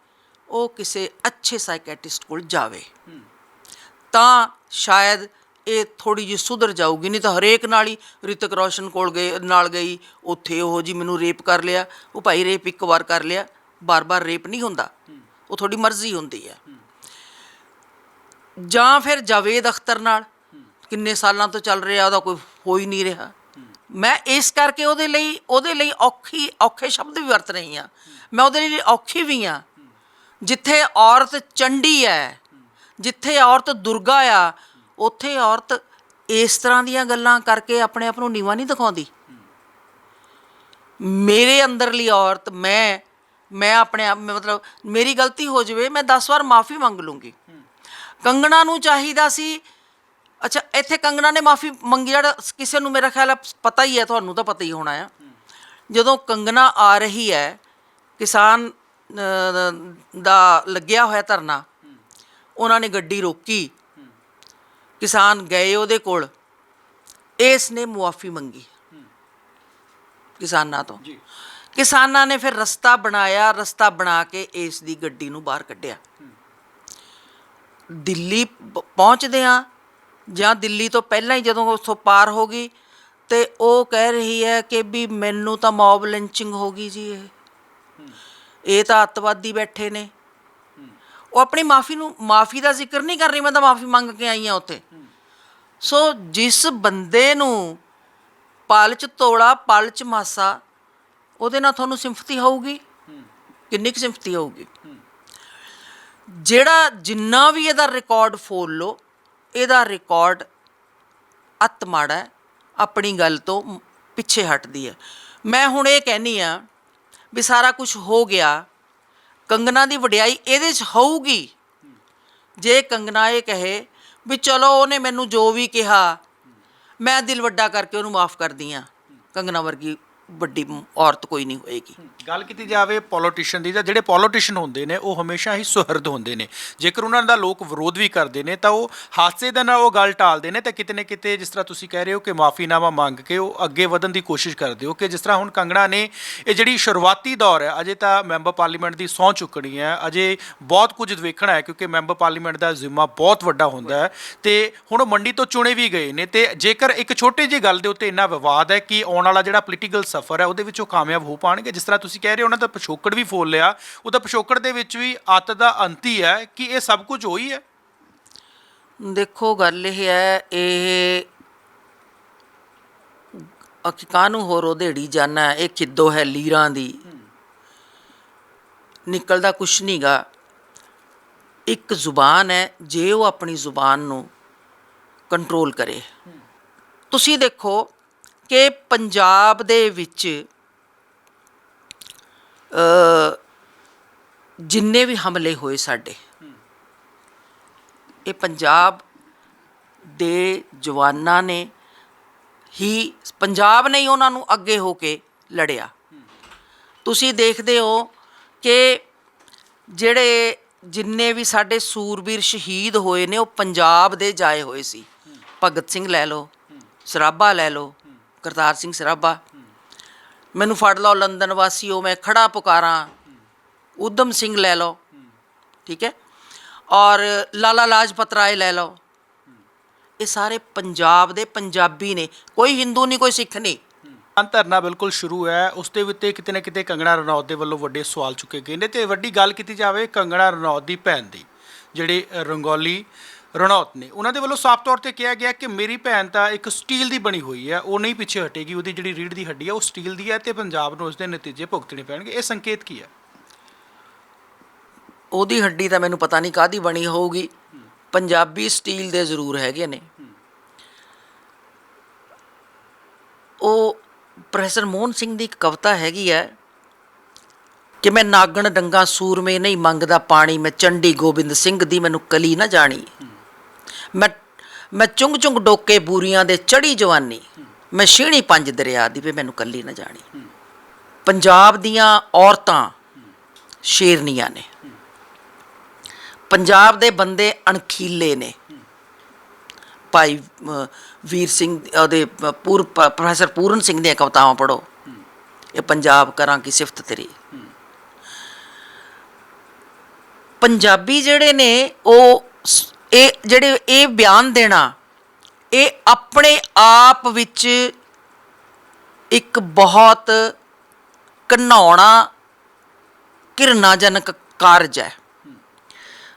ਉਹ ਕਿਸੇ ਅੱਛੇ ਸਾਈਕੈਟਿਸਟ ਕੋਲ ਜਾਵੇ। ਤਾਂ ਸ਼ਾਇਦ ਇਹ ਥੋੜੀ ਜਿਹੀ ਸੁਧਰ ਜਾਊਗੀ, ਨਹੀਂ ਤਾਂ ਹਰੇਕ ਨਾਲ ਹੀ ਰਿਤਕ ਰੋਸ਼ਨ ਕੋਲ ਗਏ, ਨਾਲ ਗਈ, ਉੱਥੇ ਉਹ ਜੀ ਮੈਨੂੰ ਰੇਪ ਕਰ ਲਿਆ, ਉਹ ਭਾਈ ਰੇਪ ਇੱਕ ਵਾਰ ਕਰ ਲਿਆ, ਬਾਰ-ਬਾਰ ਰੇਪ ਨਹੀਂ ਹੁੰਦਾ, ਉਹ ਤੁਹਾਡੀ ਮਰਜ਼ੀ ਹੁੰਦੀ ਹੈ। ਜਾਂ ਫਿਰ ਜਾਵੇਦ ਅਖਤਰ ਨਾਲ, ਕਿੰਨੇ ਸਾਲਾਂ ਤੋਂ ਚੱਲ ਰਿਹਾ, ਉਹਦਾ ਕੋਈ ਹੋ ਹੀ ਨਹੀਂ ਰਿਹਾ। ਮੈਂ ਇਸ ਕਰਕੇ ਉਹਦੇ ਲਈ ਉਹਦੇ ਲਈ ਔਖੀ, ਔਖੇ ਸ਼ਬਦ ਵੀ ਵਰਤ ਰਹੀ ਹਾਂ। ਮੈਂ ਉਹਦੇ ਲਈ ਔਖੀ ਵੀ ਹਾਂ। ਜਿੱਥੇ ਔਰਤ ਚੰਡੀ ਹੈ ਜਿੱਥੇ ਔਰਤ ਦੁਰਗਾ ਆ, ਉੱਥੇ ਔਰਤ ਇਸ ਤਰ੍ਹਾਂ ਦੀਆਂ ਗੱਲਾਂ ਕਰਕੇ ਆਪਣੇ ਆਪ ਨੂੰ ਨੀਵਾ ਨਹੀਂ ਦਿਖਾਉਂਦੀ। ਮੇਰੇ ਅੰਦਰਲੀ ਔਰਤ, ਮੈਂ ਮੈਂ ਆਪਣੇ ਆਪ ਮਤਲਬ ਮੇਰੀ ਗਲਤੀ ਹੋ ਜਾਵੇ, ਮੈਂ 10 ਵਾਰ ਮਾਫੀ ਮੰਗ ਲੂੰਗੀ। ਕੰਗਣਾ ਨੂੰ ਚਾਹੀਦਾ ਸੀ, ਅੱਛਾ, ਇੱਥੇ ਕੰਗਣਾ ਨੇ ਮਾਫੀ ਮੰਗੀ, ਜਿਹੜਾ ਕਿਸੇ ਨੂੰ ਮੇਰਾ ਖਿਆਲ ਹੈ ਪਤਾ ਹੀ ਹੈ, ਤੁਹਾਨੂੰ ਤਾਂ ਪਤਾ ਹੀ ਹੋਣਾ ਆ। ਜਦੋਂ ਕੰਗਣਾ ਆ ਰਹੀ ਹੈ, ਕਿਸਾਨ ਦਾ ਲੱਗਿਆ ਹੋਇਆ ਧਰਨਾ ਉਹਨਾਂ ਨੇ ਗੱਡੀ ਰੋਕੀ। ਕਿਸਾਨ ਗਏ ਉਹਦੇ ਕੋਲ। ਇਸ ਨੇ ਮੁਆਫੀ ਮੰਗੀ। ਕਿਸਾਨਾਂ ਤੋਂ। ਕਿਸਾਨਾਂ ਨੇ ਫਿਰ ਰਸਤਾ ਬਣਾਇਆ। ਰਸਤਾ ਬਣਾ ਕੇ ਇਸ ਦੀ ਗੱਡੀ ਨੂੰ ਬਾਹਰ ਕੱਢਿਆ। ਦਿੱਲੀ ਪਹੁੰਚਦੇ ਆ ਜਾਂ ਦਿੱਲੀ ਤੋਂ ਪਹਿਲਾਂ ਹੀ ਜਦੋਂ ਉੱਥੋਂ ਪਾਰ ਹੋ ਗਈ। ਤੇ ਉਹ ਕਹਿ ਰਹੀ ਹੈ ਕਿ ਵੀ ਮੈਨੂੰ ਤਾਂ ਮੌਬ ਲਿੰਚਿੰਗ ਹੋ ਗਈ ਜੀ ਇਹ। ਇਹ ਤਾਂ ਅੱਤਵਾਦੀ ਬੈਠੇ ਨੇ। ਉਹ ਆਪਣੀ ਮਾਫੀ ਨੂੰ, ਮਾਫੀ ਦਾ ਜ਼ਿਕਰ ਨਹੀਂ ਕਰ ਰਹੀ, ਮੈਂ ਤਾਂ ਮਾਫੀ ਮੰਗ ਕੇ ਆਈ ਆ ਉੱਥੇ। ਸੋ ਜਿਸ ਬੰਦੇ ਨੂੰ ਪਲ ਚ ਤੋੜਾ ਪਲ ਚ ਮਾਸਾ, ਉਹਦੇ ਨਾਲ ਤੁਹਾਨੂੰ ਸਿੰਪਥੀ ਹੋਊਗੀ? ਕਿੰਨੀ ਕੁ ਸਿੰਪਥੀ ਹੋਊਗੀ? ਜਿਹੜਾ ਜਿੰਨਾ ਵੀ ਇਹਦਾ ਰਿਕਾਰਡ ਫੋਲ ਲੋ ਇਹਦਾ ਰਿਕਾਰਡ ਅਤ ਮਾੜਾ ਆਪਣੀ ਗੱਲ ਤੋਂ ਪਿੱਛੇ ਹਟਦੀ ਹੈ। ਮੈਂ ਹੁਣ ਇਹ ਕਹਿਨੀ ਆ ਵੀ ਸਾਰਾ ਕੁਝ ਹੋ ਗਿਆ ਕੰਗਨਾ ਦੀ ਵਡਿਆਈ ਇਹਦੇ 'ਚ ਹੋਊਗੀ। ਜੇ ਕੰਗਨਾ ਇਹ ਕਹੇ ਵੀ ਚਲੋ ਉਹਨੇ ਮੈਨੂੰ ਜੋ ਵੀ ਕਿਹਾ, ਮੈਂ ਦਿਲ ਵੱਡਾ ਕਰਕੇ ਉਹਨੂੰ ਮਾਫ ਕਰਦੀ ਆ। ਕੰਗਨਾ ਵਰਗੀ ਵੱਡੀ ਔਰਤ ਕੋਈ ਨਹੀਂ ਹੋਏਗੀ। ਗੱਲ ਕੀਤੀ ਜਾਵੇ ਪੋਲੀਟੀਸ਼ੀਅਨ ਦੀ ਤਾਂ ਜਿਹੜੇ ਪੋਲੀਟੀਸ਼ੀਅਨ ਹੁੰਦੇ ਨੇ, ਉਹ ਹਮੇਸ਼ਾ ਹੀ ਸੁਹਿਰਦ ਹੁੰਦੇ ਨੇ। ਜੇਕਰ ਉਹਨਾਂ ਦਾ ਲੋਕ ਵਿਰੋਧ ਵੀ ਕਰਦੇ ਨੇ, ਤਾਂ ਉਹ ਹਾਦਸੇ ਦੇ ਨਾਲ ਉਹ ਗੱਲ ਟਾਲਦੇ ਨੇ ਤੇ ਕਿਤੇ ਨਾ ਕਿਤੇ ਜਿਸ ਤਰ੍ਹਾਂ ਤੁਸੀਂ ਕਹਿ ਰਹੇ ਹੋ ਕਿ ਮਾਫੀਨਾਮਾ ਮੰਗ ਕੇ ਉਹ ਅੱਗੇ ਵਧਣ ਦੀ ਕੋਸ਼ਿਸ਼ ਕਰਦੇ ਹੋ ਕਿ ਜਿਸ ਤਰ੍ਹਾਂ ਹੁਣ ਕੰਗਣਾ ਨੇ ਇਹ ਜਿਹੜੀ ਸ਼ੁਰੂਆਤੀ ਦੌਰ ਹੈ, ਅਜੇ ਤਾਂ ਮੈਂਬਰ ਪਾਰਲੀਮੈਂਟ ਦੀ ਸਹੁੰ ਚੁੱਕਣੀ ਹੈ। ਅਜੇ ਬਹੁਤ ਕੁਝ ਵੇਖਣਾ ਹੈ, ਕਿਉਂਕਿ ਮੈਂਬਰ ਪਾਰਲੀਮੈਂਟ ਦਾ ਜ਼ਿੰਮਾ ਬਹੁਤ ਵੱਡਾ ਹੁੰਦਾ ਹੈ। ਤੇ ਹੁਣ ਉਹ ਮੰਡੀ ਤੋਂ ਚੁਣੇ ਵੀ ਗਏ ਨੇ ਤੇ ਜੇਕਰ ਇੱਕ ਛੋਟੀ ਜਿਹੀ ਗੱਲ ਦੇ ਉੱਤੇ ਇੰਨਾ ਵਿਵਾਦ ਹੈ ਕਿ ਆਉਣ ਵਾਲਾ ਜਿਹੜਾ ਪੋਲੀਟੀਕਲ ਸਫ਼ਰ ਹੈ ਉਹਦੇ ਵਿੱਚ ਉਹ ਕਾਮਯਾਬ ਹੋ ਪਾਣਗੇ। ਜਿਸ ਤਰ੍ਹਾਂ ਤੁਸੀਂ ਕਹਿ ਰਹੇ ਹੋ ਉਹਨਾਂ ਦਾ ਪਿਛੋਕੜ ਵੀ ਫੋਲ ਲਿਆ। ਉਹਦਾ ਪਿਛੋਕੜ ਦੇ ਵਿੱਚ ਵੀ ਅੱਤ ਦਾ ਅੰਤ ਹੀ ਹੈ ਕਿ ਇਹ ਸਭ ਕੁਝ ਹੋਈ ਹੈ। ਦੇਖੋ ਗੱਲ ਇਹ ਹੈ ਇਹ ਅਕੀ ਕਾਨੂੰ ਹੋਰ ਉਹਦੇੜੀ ਜਾਣਾ ਇਹ ਕਿੱਦੋ ਹੈ ਲੀਰਾਂ ਦੀ। ਨਿਕਲਦਾ ਕੁਛ ਨਹੀਂਗਾ ਇੱਕ ਜ਼ੁਬਾਨ ਹੈ ਜੇ ਉਹ ਆਪਣੀ ਜ਼ੁਬਾਨ ਨੂੰ ਕੰਟਰੋਲ ਕਰੇ। ਤੁਸੀਂ ਦੇਖੋ ਕਿ ਪੰਜਾਬ ਦੇ ਵਿੱਚ ਜਿੰਨੇ ਵੀ ਹਮਲੇ ਹੋਏ ਸਾਡੇ, ਇਹ ਪੰਜਾਬ ਦੇ ਜਵਾਨਾਂ ਨੇ ਹੀ ਪੰਜਾਬ ਨੇ ਹੀ ਉਹਨਾਂ ਨੂੰ ਅੱਗੇ ਹੋ ਕੇ ਲੜਿਆ। ਤੁਸੀਂ ਦੇਖਦੇ ਹੋ ਕਿ ਜਿਹੜੇ ਜਿੰਨੇ ਵੀ ਸਾਡੇ ਸੂਰਬੀਰ ਸ਼ਹੀਦ ਹੋਏ ਨੇ, ਉਹ ਪੰਜਾਬ ਦੇ ਜਾਏ ਹੋਏ ਸੀ। ਭਗਤ ਸਿੰਘ ਲੈ ਲਓ, ਸਰਾਭਾ ਲੈ ਲਓ ਕਰਤਾਰ ਸਿੰਘ ਸਰਾਭਾ। ਮੈਨੂੰ ਫੜ ਲਓ ਲੰਡਨ ਵਾਸੀਓ ਮੈਂ ਖੜਾ ਪੁਕਾਰਾਂ। ਉਦਮ ਸਿੰਘ ਲੈ ਲਓ। ਠੀਕ ਹੈ? ਔਰ ਲਾਲਾ ਲਾਜਪਤ ਰਾਏ ਲੈ ਲਓ। ਇਹ ਸਾਰੇ ਪੰਜਾਬ ਦੇ ਪੰਜਾਬੀ ਨੇ। ਕੋਈ ਹਿੰਦੂ ਨਹੀਂ, ਕੋਈ ਸਿੱਖ ਨਹੀਂ। ਧਰਨਾ ਬਿਲਕੁਲ ਸ਼ੁਰੂ ਹੈ। ਉਸ ਦੇ ਉੱਤੇ ਕਿਤੇ ਨਾ ਕਿਤੇ ਕੰਗਣਾ ਰਣੌਤ ਦੇ ਵੱਲੋਂ ਵੱਡੇ ਸਵਾਲ ਚੁੱਕੇ ਗਏ ਨੇ। ਤੇ ਵੱਡੀ ਗੱਲ ਕੀਤੀ ਜਾਵੇ ਕੰਗਣਾ ਰਣੌਤ ਦੀ ਭੈਣ ਦੀ, ਜਿਹੜੇ ਰੰਗੋਲੀ ਰਣੌਤ ਨੇ। ਉਹਨਾਂ ਦੇ ਵੱਲੋਂ ਸਾਫ਼ ਤੌਰ ਤੇ ਕਿਹਾ ਗਿਆ ਕਿ ਮੇਰੀ ਭੈਣ ਤਾਂ ਇੱਕ ਸਟੀਲ ਦੀ ਬਣੀ ਹੋਈ ਹੈ, ਉਹ ਨਹੀਂ ਪਿੱਛੇ ਹਟੇਗੀ, ਉਹਦੀ ਜਿਹੜੀ ਰੀੜ ਦੀ ਹੱਡੀ ਹੈ ਉਹ ਸਟੀਲ ਦੀ ਹੈ ਤੇ ਪੰਜਾਬ ਨੂੰ ਉਸ ਦੇ ਨਤੀਜੇ ਭੁਗਤਣੇ ਪੈਣਗੇ। ਇਹ ਸੰਕੇਤ ਕੀ ਹੈ? ਉਹਦੀ ਹੱਡੀ ਤਾਂ ਮੈਨੂੰ ਪਤਾ ਨਹੀਂ ਕਾਦੀ ਬਣੀ ਹੋਊਗੀ। ਪੰਜਾਬੀ ਸਟੀਲ ਦੇ ਜ਼ਰੂਰ ਹੈਗੇ ਨੇ। ਉਹ ਪ੍ਰੋਫੈਸਰ ਮੋਹਨ ਸਿੰਘ ਦੀ ਇੱਕ ਕਵਿਤਾ ਹੈਗੀ ਹੈ ਕਿ ਮੈਂ ਨਾਗਣ ਡੰਗਾ ਸੂਰਮੇ ਨਹੀਂ ਮੰਗਦਾ ਪਾਣੀ, ਮੈਂ ਚੰਡੀ ਗੋਬਿੰਦ ਸਿੰਘ ਦੀ ਮੈਨੂੰ ਕਲੀ ਨਾ ਜਾਣੀ। ਮੈਂ ਮੈਂ ਚੁੰਗ ਚੁੰਗ ਡੋਕੇ ਬੂਰੀਆਂ ਦੇ ਚੜੀ ਜਵਾਨੀ। ਮੈਂ ਛੀਣੀ ਪੰਜ ਦਰਿਆ ਦੀ ਵੀ ਮੈਨੂੰ ਕੱਲੀ ਨਾ ਜਾਣੀ। ਪੰਜਾਬ ਦੀਆਂ ਔਰਤਾਂ ਸ਼ੇਰਨੀਆਂ ਨੇ। ਪੰਜਾਬ ਦੇ ਬੰਦੇ ਅਣਖੀਲੇ ਨੇ। ਭਾਈ ਵੀਰ ਸਿੰਘ, ਉਹਦੇ ਪੂਰ ਪ੍ਰੋਫੈਸਰ ਪੂਰਨ ਸਿੰਘ ਦੀਆਂ ਕਵਿਤਾਵਾਂ ਪੜੋ ਇਹ ਪੰਜਾਬ ਕਰਾਂ ਕੀ ਸਿਫਤ ਤੇਰੀ। ਪੰਜਾਬੀ ਜਿਹੜੇ ਨੇ, ਉਹ ਇਹ ਜਿਹੜੇ ਇਹ ਬਿਆਨ ਦੇਣਾ, ਇਹ ਆਪਣੇ ਆਪ ਵਿੱਚ ਇੱਕ ਬਹੁਤ ਘਨਾਉਣਾ ਕਿਰਨਾਜਨਕ ਕਾਰਜ ਹੈ।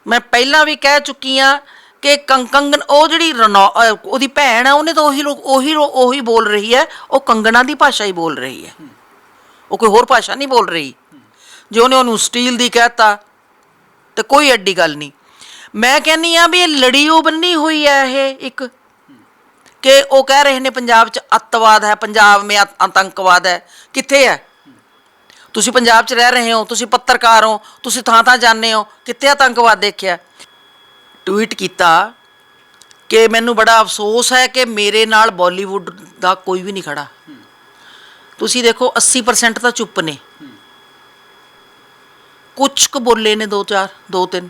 ਮੈਂ ਪਹਿਲਾਂ ਵੀ ਕਹਿ ਚੁੱਕੀ ਆ ਕਿ ਕੰ- ਕੰਗਨ ਉਹ ਜਿਹੜੀ ਰਣੌ- ਉਹਦੀ ਭੈਣ ਹੈ, ਉਹਨੇ ਤਾਂ ਉਹੀ ਲੋਕ, ਉਹੀ ਲੋ- ਉਹੀ ਬੋਲ ਰਹੀ ਹੈ, ਉਹ ਕੰਗਣਾ ਦੀ ਭਾਸ਼ਾ ਹੀ ਬੋਲ ਰਹੀ ਹੈ। ਉਹ ਕੋਈ ਹੋਰ ਭਾਸ਼ਾ ਨਹੀਂ ਬੋਲ ਰਹੀ। ਜੇ ਉਹਨੇ ਉਹਨੂੰ ਸਟੀਲ ਦੀ ਕਹਿਤਾ, ਤੇ ਕੋਈ ਐਡੀ ਗੱਲ ਨਹੀਂ। ਮੈਂ ਕਹਿੰਨੀ ਆ ਵੀ ਇਹ ਲੜੀ ਉਹ ਬੰਨੀ ਹੋਈ ਹੈ ਇਹ ਇੱਕ। ਕਿ ਉਹ ਕਹਿ ਰਹੇ ਨੇ ਪੰਜਾਬ 'ਚ ਅੱਤਵਾਦ ਹੈ, ਪੰਜਾਬ ਮੇ ਆਤੰਕਵਾਦ ਹੈ। ਕਿੱਥੇ ਹੈ? ਤੁਸੀਂ ਪੰਜਾਬ 'ਚ ਰਹਿ ਰਹੇ ਹੋ, ਤੁਸੀਂ ਪੱਤਰਕਾਰ ਹੋ, ਤੁਸੀਂ ਥਾਂ ਥਾਂ ਜਾਂਦੇ ਹੋ, ਕਿੱਥੇ ਆਤੰਕਵਾਦ ਦੇਖਿਆ? ਟਵੀਟ ਕੀਤਾ ਕਿ ਮੈਨੂੰ ਬੜਾ ਅਫਸੋਸ ਹੈ ਕਿ ਮੇਰੇ ਨਾਲ ਬਾਲੀਵੁੱਡ ਦਾ ਕੋਈ ਵੀ ਨਹੀਂ ਖੜਾ। ਤੁਸੀਂ ਦੇਖੋ 80% ਤਾਂ ਚੁੱਪ ਨੇ। ਕੁਝ ਕੁ ਬੋਲੇ ਨੇ ਦੋ ਚਾਰ, ਦੋ ਤਿੰਨ।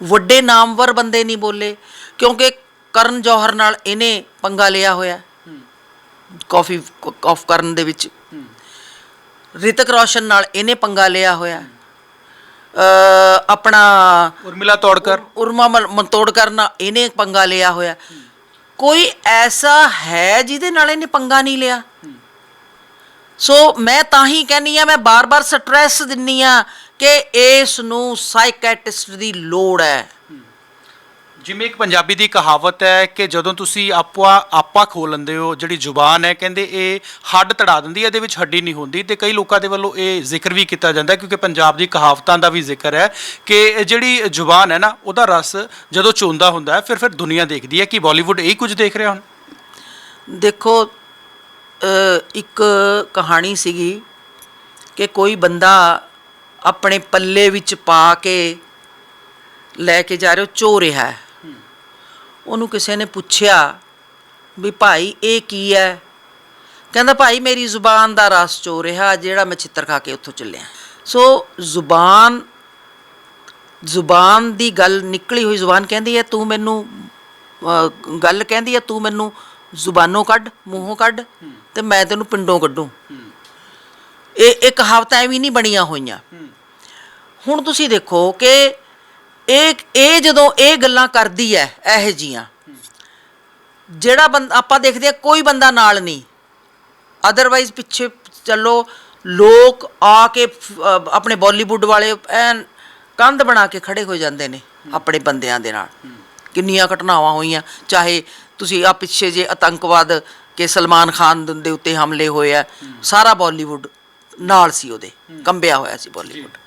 ਵੱਡੇ ਨਾਮਵਰ ਬੰਦੇ ਨਹੀਂ ਬੋਲੇ ਕਿਉਂਕਿ ਕਰਨ ਜੌਹਰ ਨਾਲ ਇਹਨੇ ਪੰਗਾ ਲਿਆ ਹੋਇਆ। ਕਾਫੀ ਕਾਫ ਕਰਨ ਦੇ ਵਿੱਚ। ਰਿਤਕ ਰੋਸ਼ਨ ਨਾਲ ਇਹਨੇ ਪੰਗਾ ਲਿਆ ਹੋਇਆ। ਆਪਣਾ ਉਰਮਿਲਾ ਤੋੜਕਰ। ਉਰਮਾ ਮੰਤੋੜ ਕਰਨਾ ਇਹਨੇ ਪੰਗਾ ਲਿਆ ਹੋਇਆ। ਕੋਈ ਐਸਾ ਹੈ ਜਿਹਦੇ ਨਾਲ ਇਹਨੇ ਪੰਗਾ ਨਹੀਂ ਲਿਆ? ਸੋ ਮੈਂ ਤਾਂ ਹੀ ਕਹਿੰਨੀ ਆ ਮੈਂ ਬਾਰ-ਬਾਰ ਸਟ੍ਰੈਸ ਦਿੰਨੀ ਆ ਕਿ ਇਸ ਨੂੰ ਸਾਈਕੈਟਿਸਟ ਦੀ ਲੋੜ ਹੈ। ਜਿਵੇਂ ਇੱਕ ਪੰਜਾਬੀ ਦੀ ਕਹਾਵਤ ਹੈ ਕਿ ਜਦੋਂ ਤੁਸੀਂ ਆਪਾ ਆਪਾ ਖੋਲ ਲੈਂਦੇ ਹੋ ਜਿਹੜੀ ਜ਼ੁਬਾਨ ਹੈ ਕਹਿੰਦੇ ਇਹ ਹੱਡ ਤੜਾ ਦਿੰਦੀ ਹੈ ਇਹਦੇ ਵਿੱਚ ਹੱਡੀ ਨਹੀਂ ਹੁੰਦੀ। ਤੇ ਕਈ ਲੋਕਾਂ ਦੇ ਵੱਲੋਂ ਇਹ ਜ਼ਿਕਰ ਵੀ ਕੀਤਾ ਜਾਂਦਾ ਕਿਉਂਕਿ ਪੰਜਾਬ ਦੀ ਕਹਾਵਤਾਂ ਦਾ ਵੀ ਜ਼ਿਕਰ ਹੈ ਕਿ ਜਿਹੜੀ ਜ਼ੁਬਾਨ ਹੈ ਨਾ ਉਹਦਾ ਰਸ ਜਦੋਂ ਚੋਂਦਾ ਹੁੰਦਾ ਹੈ ਫਿਰ ਫਿਰ ਦੁਨੀਆ ਦੇਖਦੀ ਹੈ ਕਿ ਬਾਲੀਵੁੱਡ ਇਹ ਕੁਝ ਦੇਖ ਰਿਹਾ ਹੁਣ। ਦੇਖੋ ਇੱਕ ਕਹਾਣੀ ਸੀਗੀ ਕਿ ਕੋਈ ਬੰਦਾ ਆਪਣੇ ਪੱਲੇ ਵਿੱਚ ਪਾ ਕੇ ਲੈ ਕੇ ਜਾ ਰਿਹਾ ਉਹ ਚੋ ਰਿਹਾ ਹੈ। ਉਹਨੂੰ ਕਿਸੇ ਨੇ ਪੁੱਛਿਆ ਵੀ ਭਾਈ ਇਹ ਕੀ ਹੈ? ਕਹਿੰਦਾ ਭਾਈ ਮੇਰੀ ਜ਼ੁਬਾਨ ਦਾ ਰਸ ਚੋ ਰਿਹਾ ਜਿਹੜਾ ਮੈਂ ਚਿੱਤਰ ਖਾ ਕੇ ਉੱਥੋਂ ਚੱਲਿਆ। ਸੋ ਜ਼ੁਬਾਨ ਜ਼ੁਬਾਨ ਦੀ ਗੱਲ ਨਿਕਲੀ ਹੋਈ ਜ਼ੁਬਾਨ ਕਹਿੰਦੀ ਹੈ ਤੂੰ ਮੈਨੂੰ ਗੱਲ ਕਹਿੰਦੀ ਹੈ ਤੂੰ ਮੈਨੂੰ ਜ਼ੁਬਾਨੋਂ ਕੱਢ ਮੂੰਹੋਂ ਕੱਢ ਤੇ ਮੈਂ ਤੈਨੂੰ ਪਿੰਡੋਂ ਕੱਢੂ। ਇਹ ਇਹ ਕਹਾਵਤਾਂ ਵੀ ਨਹੀਂ ਬਣੀਆਂ ਹੋਈਆਂ। ਹੁਣ ਤੁਸੀਂ ਦੇਖੋ ਕਿ ਇਹ ਇਹ ਜਦੋਂ ਇਹ ਗੱਲਾਂ ਕਰਦੀ ਹੈ ਇਹ ਜੀਆਂ, ਜਿਹੜਾ ਬੰਦਾ ਆਪਾਂ ਦੇਖਦੇ ਆ ਕੋਈ ਬੰਦਾ ਨਾਲ ਨਹੀਂ। ਅਦਰਵਾਈਜ਼ ਪਿੱਛੇ ਚੱਲੋ, ਲੋਕ ਆ ਕੇ ਆਪਣੇ ਬਾਲੀਵੁੱਡ ਵਾਲੇ ਐਨ ਕੰਧ ਬਣਾ ਕੇ ਖੜੇ ਹੋ ਜਾਂਦੇ ਨੇ ਆਪਣੇ ਬੰਦਿਆਂ ਦੇ ਨਾਲ। ਕਿੰਨੀਆਂ ਘਟਨਾਵਾਂ ਹੋਈਆਂ, ਚਾਹੇ ਤੁਸੀਂ ਆ ਪਿੱਛੇ ਜੇ ਆਤੰਕਵਾਦ ਕਿ ਸਲਮਾਨ ਖਾਨ ਦੇ ਉੱਤੇ ਹਮਲੇ ਹੋਏ ਆ, ਸਾਰਾ ਬਾਲੀਵੁੱਡ ਨਾਲ ਸੀ ਉਹਦੇ ਕੰਬਿਆ ਹੋਇਆ ਸੀ ਬਾਲੀਵੁੱਡ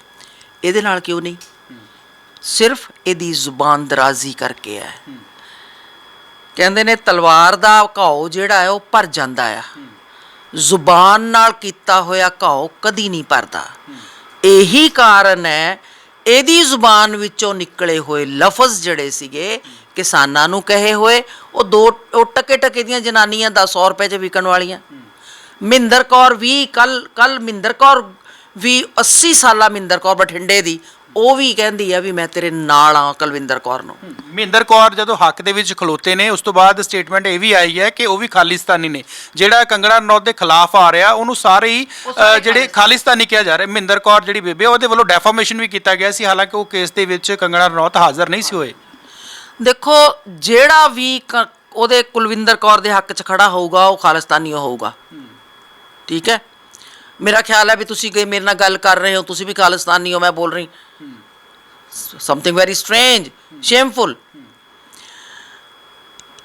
ਇਹਦੇ ਨਾਲ ਕਿਉਂ ਨਹੀਂ? ਸਿਰਫ ਇਹਦੀ ਜ਼ੁਬਾਨ ਦਰਾਜ਼ੀ ਕਰਕੇ ਹੈ। ਕਹਿੰਦੇ ਨੇ ਤਲਵਾਰ ਦਾ ਘਾਉ ਜਿਹੜਾ ਹੈ ਉਹ ਭਰ ਜਾਂਦਾ ਆ। ਜ਼ੁਬਾਨ ਨਾਲ ਕੀਤਾ ਹੋਇਆ ਘਾਉ ਕਦੀ ਨਹੀਂ ਭਰਦਾ। ਇਹੀ ਕਾਰਨ ਹੈ ਇਹਦੀ ਜ਼ੁਬਾਨ ਵਿੱਚੋਂ ਨਿਕਲੇ ਹੋਏ ਲਫ਼ਜ਼ ਜਿਹੜੇ ਸੀਗੇ ਕਿਸਾਨਾਂ ਨੂੰ ਕਹੇ ਹੋਏ ਉਹ ਦੋ ਉਹ ਟਕੇ ਟਕੇ ਦੀਆਂ ਜਨਾਨੀਆਂ 100 ਰੁਪਏ 'ਚ ਵਿਕਣ ਵਾਲੀਆਂ। ਮਿੰਦਰ ਕੌਰ ਵੀ ਕੱਲ ਕੱਲ ਮਿੰਦਰ ਕੌਰ ਵੀ 80 ਸਾਲਾ ਮਿੰਦਰ ਕੌਰ ਬਠਿੰਡੇ ਦੀ ਉਹ ਵੀ ਕਹਿੰਦੀ ਆ ਵੀ ਮੈਂ ਤੇਰੇ ਨਾਲ ਆ ਕੁਲਵਿੰਦਰ ਕੌਰ ਨੂੰ। ਮਹਿੰਦਰ ਕੌਰ ਜਦੋਂ ਹੱਕ ਦੇ ਵਿੱਚ ਖਲੋਤੇ ਨੇ ਉਸ ਤੋਂ ਬਾਅਦ ਸਟੇਟਮੈਂਟ ਇਹ ਵੀ ਆਈ ਹੈ ਕਿ ਉਹ ਵੀ ਖਾਲਿਸਤਾਨੀ ਨੇ। ਜਿਹੜਾ ਕੰਗਣਾ ਰਣੌਤ ਦੇ ਖਿਲਾਫ ਆ ਰਿਹਾ ਉਹਨੂੰ ਸਾਰੇ ਹੀ ਅ, ਜਿਹੜੇ ਖਾਲਿਸਤਾਨੀ। ਕਿਹਾ ਜਾ ਰਿਹਾ ਮਹਿੰਦਰ ਕੌਰ ਜਿਹੜੀ ਬੇਬੇ ਉਹਦੇ ਵੱਲੋਂ ਡੈਫਾਮੇਸ਼ਨ ਵੀ ਕੀਤਾ ਗਿਆ ਸੀ ਹਾਲਾਂਕਿ ਉਹ ਕੇਸ ਦੇ ਵਿੱਚ ਕੰਗਣਾ ਰਣੌਤ ਹਾਜ਼ਰ ਨਹੀਂ ਸੀ ਹੋਏ। ਦੇਖੋ ਜਿਹੜਾ ਵੀ ਕ- ਉਹਦੇ ਕੁਲਵਿੰਦਰ ਕੌਰ ਦੇ ਹੱਕ 'ਚ ਖੜਾ ਹੋਊਗਾ ਉਹ ਖਾਲਿਸਤਾਨੀ ਹੋਊਗਾ। ਠੀਕ ਹੈ? ਮੇਰਾ ਖਿਆਲ ਹੈ ਵੀ ਤੁਸੀਂ ਕਿ ਮੇਰੇ ਨਾਲ ਗੱਲ ਕਰ ਰਹੇ ਹੋ, ਤੁਸੀਂ ਵੀ ਖਾਲਿਸਤਾਨੀ ਹੋ, ਮੈਂ ਬੋਲ ਰਹੀ ਸਮਥਿੰਗ ਵੈਰੀ ਸਟ੍ਰੇਂਜ ਸ਼ੇਮਫੁਲ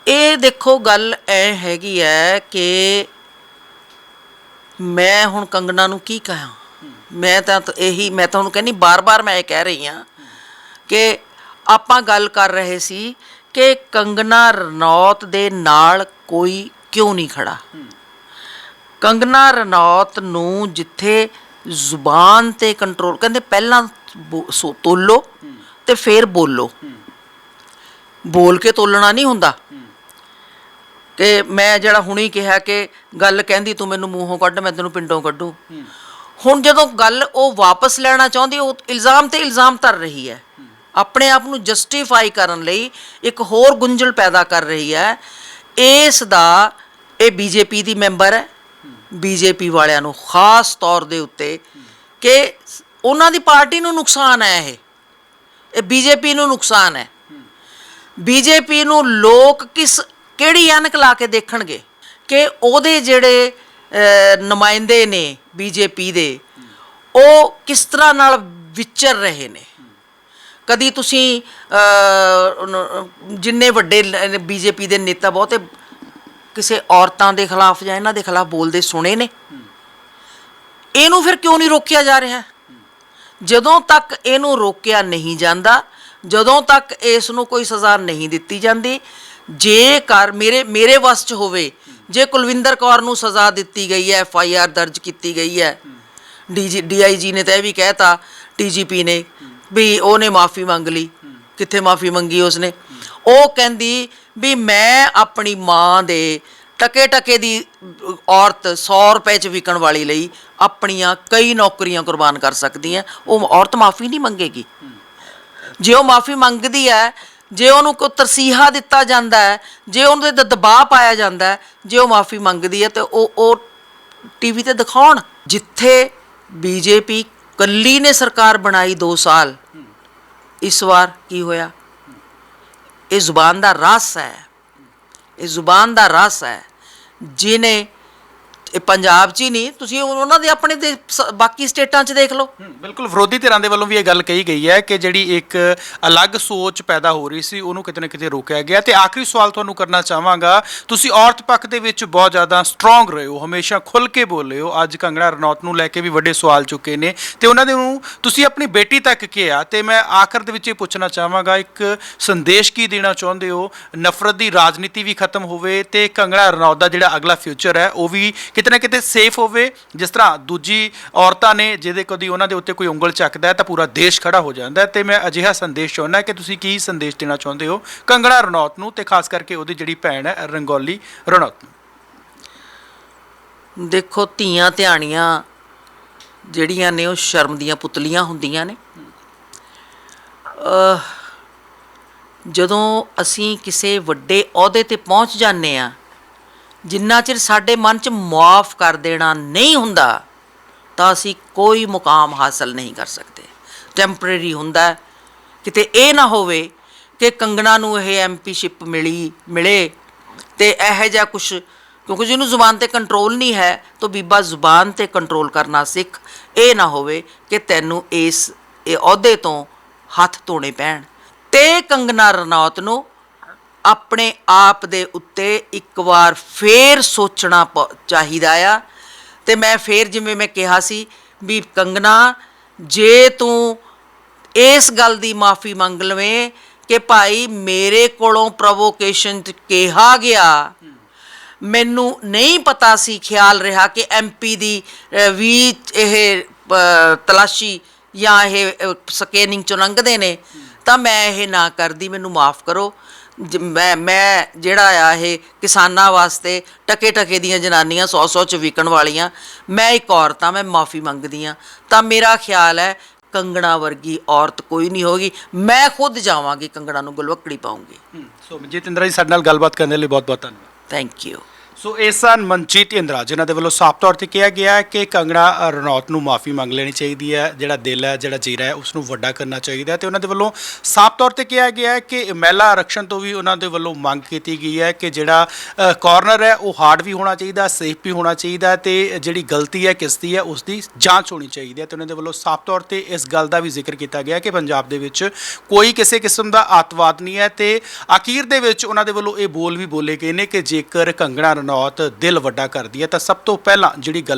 ਇਹ ਦੇਖੋ ਗੱਲ ਐ ਹੈਗੀ ਹੈ ਕਿ ਮੈਂ ਹੁਣ ਕੰਗਣਾ ਨੂੰ ਕੀ ਕਹਾਂ? ਮੈਂ ਤਾਂ ਇਹੀ, ਮੈਂ ਤੁਹਾਨੂੰ ਕਹਿੰਦੀ ਬਾਰ-ਬਾਰ ਮੈਂ ਇਹ ਕਹਿ ਰਹੀ ਹਾਂ ਕਿ ਆਪਾਂ ਗੱਲ ਕਰ ਰਹੇ ਸੀ ਕਿ ਕੰਗਨਾ ਰਣੌਤ ਦੇ ਨਾਲ ਕੋਈ ਕਿਉਂ ਨਹੀਂ ਖੜਾ? ਕੰਗਨਾ ਰਣੌਤ ਨੂੰ ਜਿੱਥੇ ਜ਼ੁਬਾਨ ਤੇ ਕੰਟਰੋਲ ਕਹਿੰਦੇ ਪਹਿਲਾਂ ਬੋ- ਸੋ ਤੋਲੋ ਤੇ ਫਿਰ ਬੋਲੋ। ਬੋਲ ਕੇ ਤੋਲਣਾ ਨਹੀਂ ਹੁੰਦਾ। ਕਿ ਮੈਂ ਜਿਹੜਾ ਹੁਣੀ ਕਿਹਾ ਕਿ ਗੱਲ ਕਹਿੰਦੀ ਤੂੰ ਮੈਨੂੰ ਮੂੰਹੋਂ ਕੱਢ, ਮੈਂ ਤੈਨੂੰ ਪਿੰਡੋਂ ਕੱਢੂ। ਹੁਣ ਜਦੋਂ ਗੱਲ ਉਹ ਵਾਪਸ ਲੈਣਾ ਚਾਹੁੰਦੀ, ਉਹ ਇਲਜ਼ਾਮ ਤੇ ਇਲਜ਼ਾਮ ਧਰ ਰਹੀ ਹੈ। ਆਪਣੇ ਆਪ ਨੂੰ ਜਸਟੀਫਾਈ ਕਰਨ ਲਈ ਇੱਕ ਹੋਰ ਗੁੰਝਲ ਪੈਦਾ ਕਰ ਰਹੀ ਹੈ। ਇਸ ਦਾ ਇਹ ਬੀਜੇਪੀ ਦੀ ਮੈਂਬਰ ਹੈ। ਬੀਜੇਪੀ ਵਾਲਿਆਂ ਨੂੰ ਖਾਸ ਤੌਰ ਦੇ ਉੱਤੇ ਕਿ ਉਹਨਾਂ ਦੀ ਪਾਰਟੀ ਨੂੰ ਨੁਕਸਾਨ ਹੈ ਇਹ। ਇਹ ਬੀਜੇਪੀ ਨੂੰ ਨੁਕਸਾਨ ਹੈ। ਬੀਜੇਪੀ ਨੂੰ ਲੋਕ ਕਿਸ ਕਿਹੜੀ ਅਨਕ ਲਾ ਕੇ ਦੇਖਣਗੇ ਕਿ ਉਹਦੇ ਜਿਹੜੇ ਨੁਮਾਇੰਦੇ ਨੇ ਬੀਜੇਪੀ ਦੇ ਉਹ ਕਿਸ ਤਰ੍ਹਾਂ ਨਾਲ ਵਿਚਰ ਰਹੇ ਨੇ? ਕਦੀ ਤੁਸੀਂ ਅਹ, ਉਨ- ਜਿੰਨੇ ਵੱਡੇ ਬੀਜੇਪੀ ਦੇ ਨੇਤਾ ਬਹੁਤੇ ਕਿਸੇ ਔਰਤਾਂ ਦੇ ਖਿਲਾਫ ਜਾਂ ਇਹਨਾਂ ਦੇ ਖਿਲਾਫ ਬੋਲਦੇ ਸੁਣੇ ਨੇ। ਇਹਨੂੰ ਫਿਰ ਕਿਉਂ ਨਹੀਂ ਰੋਕਿਆ ਜਾ ਰਿਹਾ? ਜਦੋਂ ਤੱਕ ਇਹਨੂੰ ਰੋਕਿਆ ਨਹੀਂ ਜਾਂਦਾ, ਜਦੋਂ ਤੱਕ ਇਸ ਨੂੰ ਕੋਈ ਸਜ਼ਾ ਨਹੀਂ ਦਿੱਤੀ ਜਾਂਦੀ, ਜੇਕਰ ਮੇਰੇ ਮੇਰੇ ਵੱਸ 'ਚ ਹੋਵੇ, ਜੇ ਕੁਲਵਿੰਦਰ ਕੌਰ ਨੂੰ ਸਜ਼ਾ ਦਿੱਤੀ ਗਈ ਹੈ, ਐਫ ਆਈ ਆਰ ਦਰਜ ਕੀਤੀ ਗਈ ਹੈ ਡੀਜੀ ਡੀਆਈਜੀ ਨੇ ਤਾਂ ਇਹ ਵੀ ਕਹਿਤਾ ਟੀਜੀਪੀ ਨੇ, ਵੀ ਉਹਨੇ ਮਾਫੀ ਮੰਗ ਲਈ। ਕਿੱਥੇ ਮਾਫੀ ਮੰਗੀ ਉਸਨੇ? ਉਹ ਕਹਿੰਦੀ ਵੀ ਮੈਂ ਆਪਣੀ ਮਾਂ ਦੇ ਟਕੇ ਟਕੇ ਦੀ ਔਰਤ 100 ਰੁਪਏ ਚ ਵਿਕਣ ਵਾਲੀ ਲਈ ਆਪਣੀਆਂ ਕਈ ਨੌਕਰੀਆਂ ਕੁਰਬਾਨ ਕਰ ਸਕਦੀ ਹੈ ਉਹ ਔਰਤ ਮਾਫੀ ਨਹੀਂ ਮੰਗੇਗੀ। ਜੇ ਉਹ ਮਾਫੀ ਮੰਗਦੀ ਹੈ ਜੇ ਉਹਨੂੰ ਕੋਈ ਤਰਸੀਹਾ ਦਿੱਤਾ ਜਾਂਦਾ ਹੈ ਜੇ ਉਹਦੇ ਤੇ ਦਬਾਅ ਪਾਇਆ ਜਾਂਦਾ ਹੈ ਜੇ ਉਹ ਮਾਫੀ ਮੰਗਦੀ ਹੈ ਤੇ ਉਹ ਉਹ ਟੀਵੀ ਤੇ ਦਿਖਾਉਣ। ਜਿੱਥੇ ਬੀਜੇਪੀ ਕੱਲੀ ਨੇ ਸਰਕਾਰ ਬਣਾਈ 2 ਸਾਲ, ਇਸ ਵਾਰ ਕੀ ਹੋਇਆ? ਇਹ ਜ਼ੁਬਾਨ ਦਾ ਰਸ ਹੈ। ਇਹ ਜ਼ੁਬਾਨ ਦਾ ਰਸ ਹੈ ਜਿਹਨੇ ਇਹ ਪੰਜਾਬ 'ਚ ਹੀ ਨਹੀਂ, ਤੁਸੀਂ ਉਹਨਾਂ ਦੇ ਆਪਣੇ ਦੇ ਸ- ਬਾਕੀ ਸਟੇਟਾਂ 'ਚ ਦੇਖ ਲਓ। ਬਿਲਕੁਲ ਵਿਰੋਧੀ ਧਿਰਾਂ ਦੇ ਵੱਲੋਂ ਵੀ ਇਹ ਗੱਲ ਕਹੀ ਗਈ ਹੈ ਕਿ ਜਿਹੜੀ ਇੱਕ ਅਲੱਗ ਸੋਚ ਪੈਦਾ ਹੋ ਰਹੀ ਸੀ, ਉਹਨੂੰ ਕਿਤੇ ਨਾ ਕਿਤੇ ਰੋਕਿਆ ਗਿਆ। ਤੇ ਆਖਰੀ ਸਵਾਲ ਤੁਹਾਨੂੰ ਕਰਨਾ ਚਾਹਾਂਗਾ, ਤੁਸੀਂ ਔਰਤ ਪੱਖ ਦੇ ਵਿੱਚ ਬਹੁਤ ਜ਼ਿਆਦਾ ਸਟਰੋਂਗ ਰਹੇ ਹੋ, ਹਮੇਸ਼ਾ ਖੁੱਲ ਕੇ ਬੋਲੇ ਹੋ। ਅੱਜ ਕੰਗਣਾ ਰਣੌਤ ਨੂੰ ਲੈ ਕੇ ਵੀ ਵੱਡੇ ਸਵਾਲ ਚੁੱਕੇ ਨੇ। ਤੇ ਉਹਨਾਂ ਦੇ ਨੂੰ ਤੁਸੀਂ ਆਪਣੀ ਬੇਟੀ ਤੱਕ ਕਿਹਾ, ਤੇ ਮੈਂ ਆਖਰ ਦੇ ਵਿੱਚ ਇਹ ਪੁੱਛਣਾ ਚਾਹਾਂਗਾ, ਇੱਕ ਸੰਦੇਸ਼ ਕੀ ਦੇਣਾ ਚਾਹੁੰਦੇ ਹੋ? ਨਫ਼ਰਤ ਦੀ ਰਾਜਨੀਤੀ ਵੀ ਖਤਮ ਹੋਵੇ ਤੇ ਕੰਗਣਾ ਰਣੌਤ ਦਾ ਜਿਹੜਾ ਅਗਲਾ ਫਿਊਚਰ ਹੈ, ਉਹ ਵੀ ਕਿਤੇ ਕਿਤੇ ਨਾ ਕਿਤੇ ਸੇਫ ਹੋਵੇ, ਜਿਸ ਤਰ੍ਹਾਂ ਦੂਜੀ ਔਰਤਾਂ ਨੇ ਜਿਹਦੇ ਕਦੀ ਉਹਨਾਂ ਦੇ ਉੱਤੇ ਕੋਈ ਉਂਗਲ ਚੱਕਦਾ ਹੈ, ਤਾਂ ਪੂਰਾ ਦੇਸ਼ ਖੜਾ ਹੋ ਜਾਂਦਾ ਹੈ। ਤੇ ਮੈਂ ਅਜਿਹਾ ਸੰਦੇਸ਼ ਚਾਹੁੰਦਾ ਕਿ ਤੁਸੀਂ ਕੀ ਸੰਦੇਸ਼ ਦੇਣਾ ਚਾਹੁੰਦੇ ਹੋ? ਕੰਗੜਾ ਰਣੌਤ ਨੂੰ ਤੇ ਖਾਸ ਕਰਕੇ ਉਹਦੀ ਜਿਹੜੀ ਭੈਣ ਹੈ, ਰੰਗੋਲੀ ਰਣੌਤ ਨੂੰ। ਦੇਖੋ, ਧੀਆਂ ਧਿਆਣੀਆਂ ਜਿਹੜੀਆਂ ਨੇ, ਉਹ ਸ਼ਰਮ ਦੀਆਂ ਪੁਤਲੀਆਂ ਹੁੰਦੀਆਂ ਨੇ। ਜਦੋਂ ਅਸੀਂ ਕਿਸੇ ਵੱਡੇ ਅਹੁਦੇ ਤੇ ਪਹੁੰਚ ਜਾਂਦੇ ਆ ਜਿੰਨਾ ਚਿਰ ਸਾਡੇ ਮਨ 'ਚ ਮਾਫ ਕਰ ਦੇਣਾ ਨਹੀਂ ਹੁੰਦਾ, ਤਾਂ ਅਸੀਂ ਕੋਈ ਮੁਕਾਮ ਹਾਸਲ ਨਹੀਂ ਕਰ ਸਕਦੇ। ਟੈਂਪਰੇਰੀ ਹੁੰਦਾ ਕਿਤੇ ਇਹ ਨਾ ਹੋਵੇ ਕਿ ਕੰਗਣਾ ਨੂੰ ਇਹ ਐਮਪੀਸ਼ਿਪ ਮਿਲੀ, ਮਿਲੇ ਤੇ ਇਹੋ ਜਿਹਾ ਕੁਝ ਕਿਉਂਕਿ ਜਿਹਨੂੰ ਜ਼ੁਬਾਨ ਤੇ ਕੰਟਰੋਲ ਨਹੀਂ ਹੈ, ਤਾਂ ਬੀਬਾ ਜ਼ੁਬਾਨ ਤੇ ਕੰਟਰੋਲ ਕਰਨਾ ਸਿੱਖ। ਇਹ ਨਾ ਹੋਵੇ ਕਿ ਤੈਨੂੰ ਇਸ, ਇਹ ਅਹੁਦੇ ਤੋਂ ਹੱਥ ਧੋਣੇ ਪੈਣ। ਤੇ ਕੰਗਨਾ ਰਣੌਤ ਨੂੰ ਆਪਣੇ ਆਪ ਦੇ ਉੱਤੇ ਇੱਕ ਵਾਰ ਫੇਰ ਸੋਚਣਾ ਪ- ਚਾਹੀਦਾ ਆ। ਤੇ ਮੈਂ ਫੇਰ ਜਿਵੇਂ ਮੈਂ ਕਿਹਾ ਸੀ ਵੀ ਕੰਗਨਾ ਜੇ ਤੂੰ ਇਸ ਗੱਲ ਦੀ ਮਾਫੀ ਮੰਗ ਲਵੇਂ ਕਿ ਭਾਈ ਮੇਰੇ ਕੋਲੋਂ ਪ੍ਰੋਵੋਕੇਸ਼ਨ ਚ ਕਿਹਾ ਗਿਆ, ਮੈਨੂੰ ਨਹੀਂ ਪਤਾ ਸੀ, ਖਿਆਲ ਰਿਹਾ ਕਿ ਐਮਪੀ ਦੀ ਵੀ ਇਹ ਤਲਾਸ਼ੀ ਜਾਂ ਇਹ ਸਕੈਨਿੰਗ ਚੋਂ ਲੰਘਦੇ ਨੇ, ਤਾਂ ਮੈਂ ਇਹ ਨਾ ਕਰਦੀ, ਮੈਨੂੰ ਮਾਫ ਕਰੋ। ਜ- ਮੈਂ ਮੈਂ ਜਿਹੜਾ ਆ ਇਹ ਕਿਸਾਨਾਂ ਵਾਸਤੇ ਟਕੇ ਟਕੇ ਦੀਆਂ ਜਨਾਨੀਆਂ 100 100 ਚ ਵਿਕਣ ਵਾਲੀਆਂ ਮੈਂ ਇੱਕ ਔਰਤ ਆ ਮੈਂ ਮਾਫੀ ਮੰਗਦੀ ਆ। ਤਾਂ ਮੇਰਾ ਖਿਆਲ ਹੈ ਕੰਗਣਾ ਵਰਗੀ ਔਰਤ ਕੋਈ ਨਹੀਂ ਹੋਗੀ। ਮੈਂ ਖੁਦ ਜਾਵਾਂਗੀ ਕੰਗਣਾ ਨੂੰ ਗੁਲਵੱਕੜੀ ਪਾਉਂਗੀ। ਸੋ ਜੀਤਿੰਦਰਾ ਜੀ ਸਾਡੇ ਨਾਲ ਗੱਲਬਾਤ ਕਰਨ ਦੇ ਲਈ ਬਹੁਤ ਬਹੁਤ ਧੰਨਵਾਦ। ਥੈਂਕ ਯੂ ਸੋ ਇਹ ਸਨ ਮਨਜੀਤ ਇੰਦਰਾ, ਜਿਨ੍ਹਾਂ ਦੇ ਵੱਲੋਂ ਸਾਫ਼ ਤੌਰ ਤੇ ਕਿਹਾ ਗਿਆ ਹੈ ਕਿ ਕੰਗਣਾ ਰਣੌਤ ਨੂੰ ਮਾਫੀ ਮੰਗ ਲੈਣੀ ਚਾਹੀਦੀ ਹੈ। ਜਿਹੜਾ ਦਿਲ ਹੈ, ਜਿਹੜਾ ਜੀਰਾ ਹੈ ਉਸ ਨੂੰ ਵੱਡਾ ਕਰਨਾ ਚਾਹੀਦਾ ਹੈ ਤੇ ਉਹਨਾਂ ਦੇ ਵੱਲੋਂ ਸਾਫ਼ ਤੌਰ ਤੇ ਕਿਹਾ ਗਿਆ ਹੈ ਕਿ ਮਹਿਲਾ ਆਰਕਸ਼ਣ ਤੋਂ ਵੀ ਉਹਨਾਂ ਦੇ ਵੱਲੋਂ ਮੰਗ ਕੀਤੀ ਗਈ ਹੈ ਕਿ ਜਿਹੜਾ ਕਾਰਨਰ ਹੈ, ਉਹ ਹਾਰਡ ਵੀ ਹੋਣਾ ਚਾਹੀਦਾ ਸੇਫ ਵੀ ਹੋਣਾ ਚਾਹੀਦਾ ਹੈ ਤੇ ਜਿਹੜੀ ਗਲਤੀ ਹੈ ਕਿਸ ਦੀ ਹੈ ਉਸ ਦੀ ਜਾਂਚ ਹੋਣੀ ਚਾਹੀਦੀ ਹੈ ਤੇ ਉਹਨਾਂ ਦੇ ਵੱਲੋਂ ਸਾਫ਼ ਤੌਰ ਤੇ ਇਸ ਗੱਲ ਦਾ ਵੀ ਜ਼ਿਕਰ ਕੀਤਾ ਗਿਆ ਕਿ ਪੰਜਾਬ ਦੇ ਵਿੱਚ ਕੋਈ ਕਿਸੇ ਕਿਸਮ ਦਾ ਆਤਵਾਦ ਨਹੀਂ ਹੈ ਤੇ ਅਖੀਰ ਦੇ ਵਿੱਚ ਉਹਨਾਂ ਦੇ ਵੱਲੋਂ ਇਹ ਬੋਲ ਵੀ ਬੋਲੇ ਗਏ ਨੇ ਕਿ ਜੇਕਰ ਕੰਗਣਾ ਰਣੌਤ ਦਿਲ ਵੱਡਾ ਕਰਦੀ ਹੈ ਤਾਂ ਸਭ ਤੋਂ ਪਹਿਲਾਂ ਜਿਹੜੀ ਗੱਲ